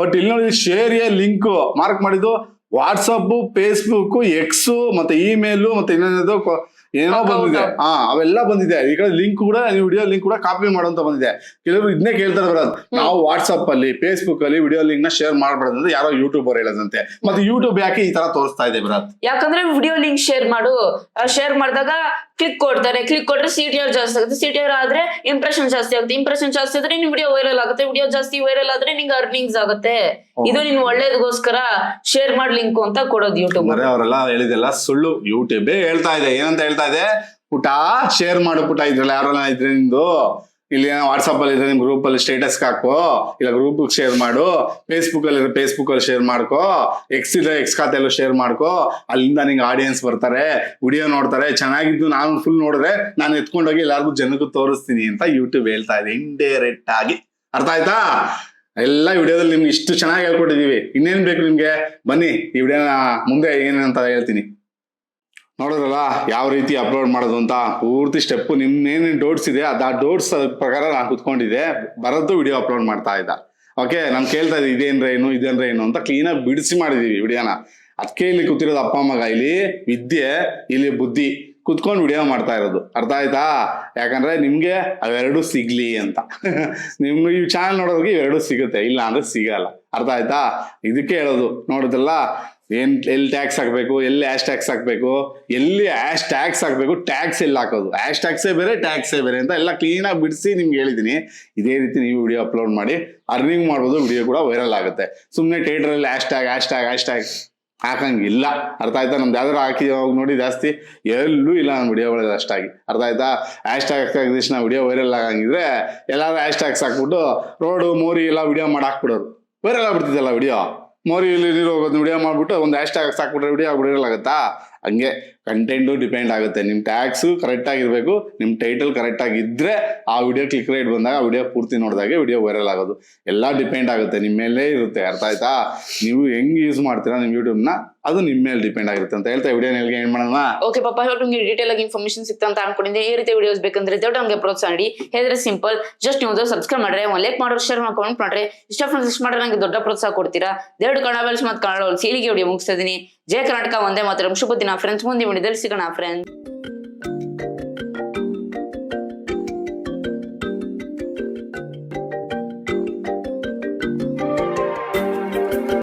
ಬಟ್ ಇಲ್ಲಿ ನೋಡಿ ಶೇರ್ ಎ ಲಿಂಕ್ ಮಾರ್ಕ್ ಮಾಡಿದ್ದು ವಾಟ್ಸಪ್ ಫೇಸ್ಬುಕ್ ಎಕ್ಸ್ ಮತ್ತೆ ಇಮೇಲ್ ಮತ್ತೆ ಇನ್ನೊಂದು ಕೊ- ಏನೋ ಬಂದಿದೆ. ಹಾ ಅವೆಲ್ಲ ಬಂದಿದೆ. ಈ ಕಡೆ ಲಿಂಕ್ ಕೂಡ ವಿಡಿಯೋ ಲಿಂಕ್ ಕೂಡ ಕಾಪಿ ಮಾಡುವಂತ ಬಂದಿದೆ. ಕೆಲವರು ಇದನ್ನೇ ಕೇಳ್ತಾರೆ ಬರೋದು ನಾವು ವಾಟ್ಸಪ್ ಅಲ್ಲಿ ಫೇಸ್ಬುಕ್ ಅಲ್ಲಿ ವಿಡಿಯೋ ಲಿಂಕ್ನ ಶೇರ್ ಮಾಡ್ಬಾರ್ದು ಅಂದ್ರೆ ಯಾರೋ ಯೂಟ್ಯೂಬರ್ ಹೇಳದಂತೆ. ಮತ್ತೆ ಯೂಟ್ಯೂಬ್ ಯಾಕೆ ಈ ತರ ತೋರಿಸ್ತಾ ಇದೆ ಬರತ್ ಯಾಕಂದ್ರೆ ವಿಡಿಯೋ ಲಿಂಕ್ ಶೇರ್ ಮಾಡು. ಶೇರ್ ಮಾಡಿದಾಗ ಕ್ಲಿಕ್ ಕೊಡ್ತಾರೆ ಕ್ಲಿಕ್ ಕೊಟ್ರೆ ಸಿ ಟಿ ಆರ್ ಜಾಸ್ತಿ ಆಗುತ್ತೆ. ಸಿ ಟಿ ಆರ್ ಆದ್ರೆ ಇಂಪ್ರೆಷನ್ ಜಾಸ್ತಿ ಆಗುತ್ತೆ. ಇಂಪ್ರೆಷನ್ ಜಾಸ್ತಿ ಆದ್ರೆ ನಿನ್ ವಿಡಿಯೋ ವೈರಲ್ ಆಗುತ್ತೆ. ವಿಡಿಯೋ ಜಾಸ್ತಿ ವೈರಲ್ ಆದ್ರೆ ನಿಂಗೆ ಅರ್ನಿಂಗ್ಸ್ ಆಗುತ್ತೆ. ಇದು ನಿನ್ ಒಳ್ಳೇದಗೋಸ್ಕರ ಶೇರ್ ಮಾಡಿ ಲಿಂಕ್ ಅಂತ ಕೊಡೋದು ಯೂಟ್ಯೂಬ್ ಅವರೆಲ್ಲ ಹೇಳಿದೆಲ್ಲ ಸುಳ್ಳು. ಯೂಟ್ಯೂಬೇ ಹೇಳ್ತಾ ಇದೆ. ಏನಂತ ಹೇಳ್ತಾ ಇದೆ? ಪುಟ ಶೇರ್ ಮಾಡು ಪುಟ ಇದ್ರಲ್ಲ. ಯಾರೆಲ್ಲ ಇದ್ರೆ ನಿಂದು? ಇಲ್ಲಿ ವಾಟ್ಸಪ್ ಅಲ್ಲಿ ಇದ್ರೆ ನಿಮ್ ಗ್ರೂಪ್ ಅಲ್ಲಿ ಸ್ಟೇಟಸ್ ಹಾಕು. ಇಲ್ಲ ಗ್ರೂಪ್ ಶೇರ್ ಮಾಡು. ಫೇಸ್ಬುಕ್ ಅಲ್ಲಿ ಫೇಸ್ಬುಕ್ ಅಲ್ಲಿ ಶೇರ್ ಮಾಡ್ಕೋ. ಎಕ್ಸ್ ಇದ್ರೆ ಎಕ್ಸ್ ಖಾತೆಯಲ್ಲೂ ಶೇರ್ ಮಾಡ್ಕೋ. ಅಲ್ಲಿಂದ ನಿಂಗೆ ಆಡಿಯನ್ಸ್ ಬರ್ತಾರೆ. ವಿಡಿಯೋ ನೋಡ್ತಾರೆ. ಚೆನ್ನಾಗಿದ್ದು ನಾನು ಫುಲ್ ನೋಡಿದ್ರೆ ನಾನು ಎತ್ಕೊಂಡೋಗಿ ಎಲ್ಲಾರ್ಗು ಜನಕ್ಕೂ ತೋರಿಸ್ತೀನಿ ಅಂತ ಯೂಟ್ಯೂಬ್ ಹೇಳ್ತಾ ಇದೆ. ಇಂಡೈರೆಕ್ಟ್ ಆಗಿ. ಅರ್ಥ ಆಯ್ತಾ? ಎಲ್ಲ ವಿಡಿಯೋದಲ್ಲಿ ನಿಮ್ಗೆ ಇಷ್ಟು ಚೆನ್ನಾಗಿ ಹೇಳ್ಕೊಟ್ಟಿದೀವಿ. ಇನ್ನೇನ್ ಬೇಕು ನಿಮ್ಗೆ? ಬನ್ನಿ, ಈ ವಿಡಿಯೋನ ಮುಂದೆ ಏನಂತ ಹೇಳ್ತೀನಿ. ನೋಡಿದ್ರಲ್ಲ, ಯಾವ ರೀತಿ ಅಪ್ಲೋಡ್ ಮಾಡೋದು ಅಂತ? ಪೂರ್ತಿ ಸ್ಟೆಪ್ ನಿಮ್ ಏನೇನು ಡೌಟ್ಸ್ ಇದೆ, ಅದು ಆ ಡೌಟ್ಸ್ ಪ್ರಕಾರ ನಾನು ಕುತ್ಕೊಂಡಿದ್ದೆ. ಬರೋದು ವಿಡಿಯೋ ಅಪ್ಲೋಡ್ ಮಾಡ್ತಾ ಇದ್ದ. ಓಕೆ ನಾನು ಕೇಳ್ತಾ ಇದ್ದೆ ಇದೇನ್ರ ಏನು? ಇದೇನ್ರ ಏನು? ಅಂತ ಕ್ಲೀನಾಗಿ ಬಿಡಿಸಿ ಮಾಡಿದೀವಿ ವಿಡಿಯೋನ. ಅದಕ್ಕೆ ಇಲ್ಲಿ ಕೂತಿರೋದು ಅಪ್ಪ ಮಗ ಇಲ್ಲಿ, ವಿದ್ಯೆ, ಇಲ್ಲಿ ಬುದ್ಧಿ. ಕುತ್ಕೊಂಡು ವಿಡಿಯೋ ಮಾಡ್ತಾ ಇರೋದು. ಅರ್ಥ ಆಯ್ತಾ? ಯಾಕಂದ್ರೆ ನಿಮ್ಗೆ ಅವೆರಡು ಸಿಗ್ಲಿ ಅಂತ. ನಿಮ್ಗೆ ಈ ಚಾನಲ್ ನೋಡೋದಕ್ಕೆ ಇವೆರಡು ಸಿಗುತ್ತೆ. ಇಲ್ಲ ಅಂದ್ರೆ ಸಿಗಲ್ಲ. ಅರ್ಥ ಆಯ್ತಾ? ಇದಕ್ಕೆ ಹೇಳೋದು. ನೋಡಿದ್ರಲ್ಲ ಏನ್, ಎಲ್ಲಿ ಟ್ಯಾಕ್ಸ್ ಹಾಕ್ಬೇಕು, ಎಲ್ಲಿ ಹ್ಯಾಶ್ ಟ್ಯಾಕ್ಸ್ ಹಾಕ್ಬೇಕು, ಎಲ್ಲಿ ಹ್ಯಾಶ್ ಟ್ಯಾಕ್ಸ್ ಹಾಕ್ಬೇಕು ಟ್ಯಾಕ್ಸ್ ಎಲ್ಲಿ ಹಾಕೋದು? ಹ್ಯಾಶ್ ಟ್ಯಾಕ್ಸೇ ಬೇರೆ ಟ್ಯಾಕ್ಸೇ ಬೇರೆ ಅಂತ ಎಲ್ಲ ಕ್ಲೀನಾಗಿ ಬಿಡಿಸಿ ನಿಮ್ಗೆ ಹೇಳಿದ್ದೀನಿ ಇದೇ ರೀತಿ ನೀವು ವಿಡಿಯೋ ಅಪ್ಲೋಡ್ ಮಾಡಿ ಅರ್ನಿಂಗ್ ಮಾಡ್ಬೋದು ವಿಡಿಯೋ ಕೂಡ ವೈರಲ್ ಆಗುತ್ತೆ. ಸುಮ್ಮನೆ ಥಿಯೇಟ್ರಲ್ಲಿ ಆಶ್ ಟ್ಯಾಗ್ ಆಶ್ ಟ್ಯಾಗ್ ಆಶ್ ಟ್ಯಾಗ್ ಹಾಕಂಗಿಲ್ಲ. ಅರ್ಥ ಆಯ್ತಾ? ನಮ್ದು ಯಾವ್ದಾರು ಹಾಕಿ ನೋಡಿ ಜಾಸ್ತಿ. ಎಲ್ಲೂ ಇಲ್ಲ ನಮ್ಮ ವಿಡಿಯೋಗಳಲ್ಲಿ ಅಷ್ಟಾಗಿ. ಅರ್ಥ ಆಯ್ತಾ? ಹ್ಯಾಶ್ ಟ್ಯಾಗ್ ಹಾಕಿದ ತಕ್ಷಣ ವಿಡಿಯೋ ವೈರಲ್ ಆಗಂಗಿದ್ರೆ ಎಲ್ಲಾರು ಹ್ಯಾಶ್ ಟ್ಯಾಗ್ಸ್ ಹಾಕ್ಬಿಟ್ಟು ರೋಡು ಮೋರಿ ಎಲ್ಲ ವಿಡಿಯೋ ಮಾಡಿ ಹಾಕ್ಬಿಡೋರು ವೈರಲ್ ಆಗ್ಬಿಡ್ತಿದ್ದಲ್ಲ ವಿಡಿಯೋ ಮೋರಿ ಇಲ್ಲಿ ನೀರು ಹೋಗೋದು ವಿಡಿಯೋ ಮಾಡಿಬಿಟ್ಟು ಒಂದು ಹ್ಯಾಶ್ ಟ್ಯಾಗ್ ಸಾಕ್ಬಿಟ್ರೆ ವಿಡಿಯೋ ವೈರಲ್ ಆಗುತ್ತಾ ಹಂಗೆ ಕಂಟೆಂಟು ಡಿಪೆಂಡ್ ಆಗುತ್ತೆ. ನಿಮ್ಮ ಟ್ಯಾಕ್ಸು ಕರೆಕ್ಟ್ ಆಗಿರಬೇಕು ನಿಮ್ಮ ಟೈಟಲ್ ಕರೆಕ್ಟ್ ಆಗಿದ್ರೆ ಆ ವಿಡಿಯೋ ಕ್ಲಿಕ್ ರೇಟ್ ಬಂದಾಗ ಆ ವಿಡಿಯೋ ಪೂರ್ತಿ ನೋಡಿದಾಗೆ ವಿಡಿಯೋ ವೈರಲ್ ಆಗೋದು. ಎಲ್ಲ ಡಿಪೆಂಡ್ ಆಗುತ್ತೆ ನಿಮ್ಮ ಮೇಲೆ ಇರುತ್ತೆ. ಅರ್ಥ ಆಯ್ತಾ? ನೀವು ಹೆಂಗ್ ಯೂಸ್ ಮಾಡ್ತೀರಾ ನಿಮ್ಮ ಯೂಟ್ಯೂಬ್ನ ಅದು ನಿಮ್ಮ ಮೇಲೆ ಡಿಪೆಂಡ್ ಆಗಿರುತ್ತೆ ಅಂತ ಹೇಳ್ತಾ ವಿಡಿಯೋ ನಿಮಗೆ ಏನ್ ಮಾಡೋಣ? ಓಕೆ ಪಾಪ ನಿಮಗೆ ಡೀಟೇಲ್ ಆಗಿ ಇನ್ಫಾರ್ಮೇಶನ್ ಸಿಕ್ತಾ ಅಂತ ಅನ್ಕೊಂಡಿದ್ದೆ. ಈ ರೀತಿ ವಿಡಿಯೋಸ್ ಬೇಕಂದ್ರೆ ದೊಡ್ಡ ನಮಗೆ ಪ್ರೋತ್ಸಾಹ ಮಾಡಿ ಹೇಳಿದ್ರೆ ಸಿಂಪಲ್ ಜಸ್ಟ್ ನೀವು ಸಬ್ಸ್ಕ್ರೈಬ್ ಮಾಡ್ರೆ, ಒಂದು ಲೈಕ್ ಮಾಡೋರು ಶೇರ್ ಮಾಡಿ ಕಮೆಂಟ್ ಮಾಡ್ರೆ, ಇಷ್ಟ ಫ್ರೆಂಡ್ಸ್ ಇಷ್ಟ ಮಾಡ್ರೆ ನಂಗೆ ದೊಡ್ಡ ಪ್ರೋತ್ಸಾಹ ಕೊಡ್ತೀರಾ? ದೇಡ್ ಕನ್ನಡ ಬೆಲ್ಸ್ ಮತ್ತು ಕನ್ನಡ ಸೀಲಿಗೆ ವಿಡಿಯೋ ಮುಗಿಸ್ತಾ ಇದೀನಿ. ಜಯ ಕರ್ನಾಟಕ ಒಂದೇ ಮಾತ್ರ ಶುಭ ದಿನ ಫ್ರೆಂಡ್ಸ್ ಮುಂದೆ ವಿಡಿಯೋದಲ್ಲಿ ಸಿಗೋಣ ಫ್ರೆಂಡ್ಸ್